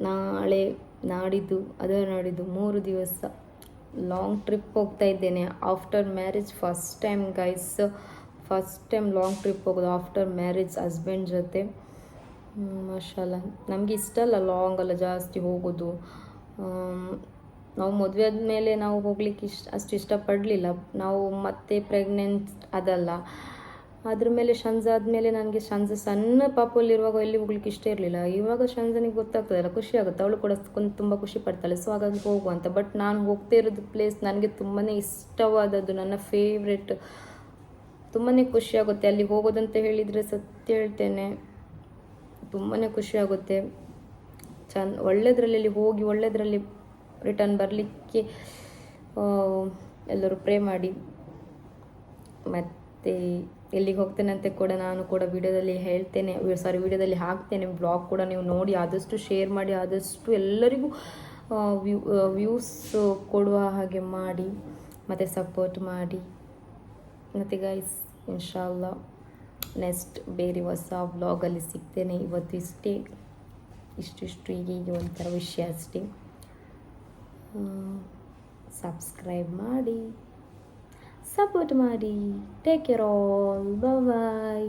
ನಾಳೆ ನಾಡಿದ್ದು ಅದರ ನಾಡಿದ್ದು ಮೂರು ದಿವಸ ಲಾಂಗ್ ಟ್ರಿಪ್ ಹೋಗ್ತಾ ಇದ್ದೇನೆ. After marriage first time guys first time long trip ಹೋಗೋದು ಆಫ್ಟರ್ ಮ್ಯಾರೇಜ್ ಹಸ್ಬೆಂಡ್ ಜೊತೆ. ಮಾಷಲ್ಲ ನಮಗೆ ಇಷ್ಟ ಅಲ್ಲ ಲಾಂಗ್ ಅಲ್ಲ ಜಾಸ್ತಿ ಹೋಗೋದು. ನಾವು ಮದುವೆ ಆದಮೇಲೆ ನಾವು ಹೋಗ್ಲಿಕ್ಕೆ ಇಷ್ಟ, ಅಷ್ಟು ಇಷ್ಟಪಡಲಿಲ್ಲ. ನಾವು ಮತ್ತೆ ಪ್ರೆಗ್ನೆಂಟ್ ಅದಲ್ಲ. ಅದ್ರ ಮೇಲೆ ಶಂಜ ಆದಮೇಲೆ ನನಗೆ ಶಂಜ ಸಣ್ಣ ಪಾಪಲ್ಲಿರುವಾಗ ಎಲ್ಲಿ ಹೋಗ್ಲಿಕ್ಕೆ ಇಷ್ಟ ಇರಲಿಲ್ಲ. ಇವಾಗ ಶಂಜನಿಗೆ ಗೊತ್ತಾಗ್ತದಲ್ಲ ಖುಷಿ ಆಗುತ್ತೆ. ಅವಳು ಕೂಡ ತುಂಬಾ ಖುಷಿ ಪಡ್ತಾಳೆ. ಸೊ ಹಾಗಾಗಿ ಹೋಗುವ ಅಂತ. ಬಟ್ ನಾನು ಹೋಗ್ತಾ ಇರೋದು ಪ್ಲೇಸ್ ನನಗೆ ತುಂಬಾ ಇಷ್ಟವಾದದ್ದು, ನನ್ನ ಫೇವ್ರೆಟ್ ತುಂಬಾ ಖುಷಿ ಆಗುತ್ತೆ. ಅಲ್ಲಿ ಹೋಗೋದಂತ ಹೇಳಿದರೆ ಸತ್ಯ ಹೇಳ್ತೇನೆ. ತುಂಬಾ ಖುಷಿ ಆಗುತ್ತೆ. ಚನ್ ಒಳ್ಳೆಯದ್ರಲ್ಲಿ ಹೋಗಿ ಒಳ್ಳೆಯದ್ರಲ್ಲಿ ರಿಟರ್ನ್ ಬರಲಿಕ್ಕೆ ಎಲ್ಲರೂ ಪ್ರೇ ಮಾಡಿ. ಮತ್ತು ಎಲ್ಲಿಗೆ ಹೋಗ್ತೇನಂತೆ ಕೂಡ ನಾನು ಕೂಡ ವಿಡಿಯೋದಲ್ಲಿ ಹೇಳ್ತೇನೆ ಸಾರಿ ವಿಡಿಯೋದಲ್ಲಿ ಹಾಕ್ತೇನೆ ಬ್ಲಾಗ್ ಕೂಡ ನೀವು ನೋಡಿ ಆದಷ್ಟು ಶೇರ್ ಮಾಡಿ, ಆದಷ್ಟು ಎಲ್ಲರಿಗೂ ವ್ಯೂ ವ್ಯೂಸ್ ಕೊಡುವ ಹಾಗೆ ಮಾಡಿ, ಮತ್ತು ಸಪೋರ್ಟ್ ಮಾಡಿ. ಮತ್ತು ಗೈಸ್ ಇನ್ಶಾಲ್ಲ ನೆಕ್ಸ್ಟ್ ಬೇರೆ ಹೊಸ ವ್ಲಾಗಲ್ಲಿ ಸಿಗ್ತೇನೆ ಇವತ್ತು ಇಷ್ಟೇ. ಇಷ್ಟಿಷ್ಟು ಈಗ ಒಂಥರ ವಿಷಯ ಅಷ್ಟೇ. ಸಬ್ಸ್ಕ್ರೈಬ್ ಮಾಡಿ. ಸಪೋರ್ಟ್ ಮಾಡಿ ಟೇಕ್ ಕೇರ್ ಆಲ್ ಬಾಯ್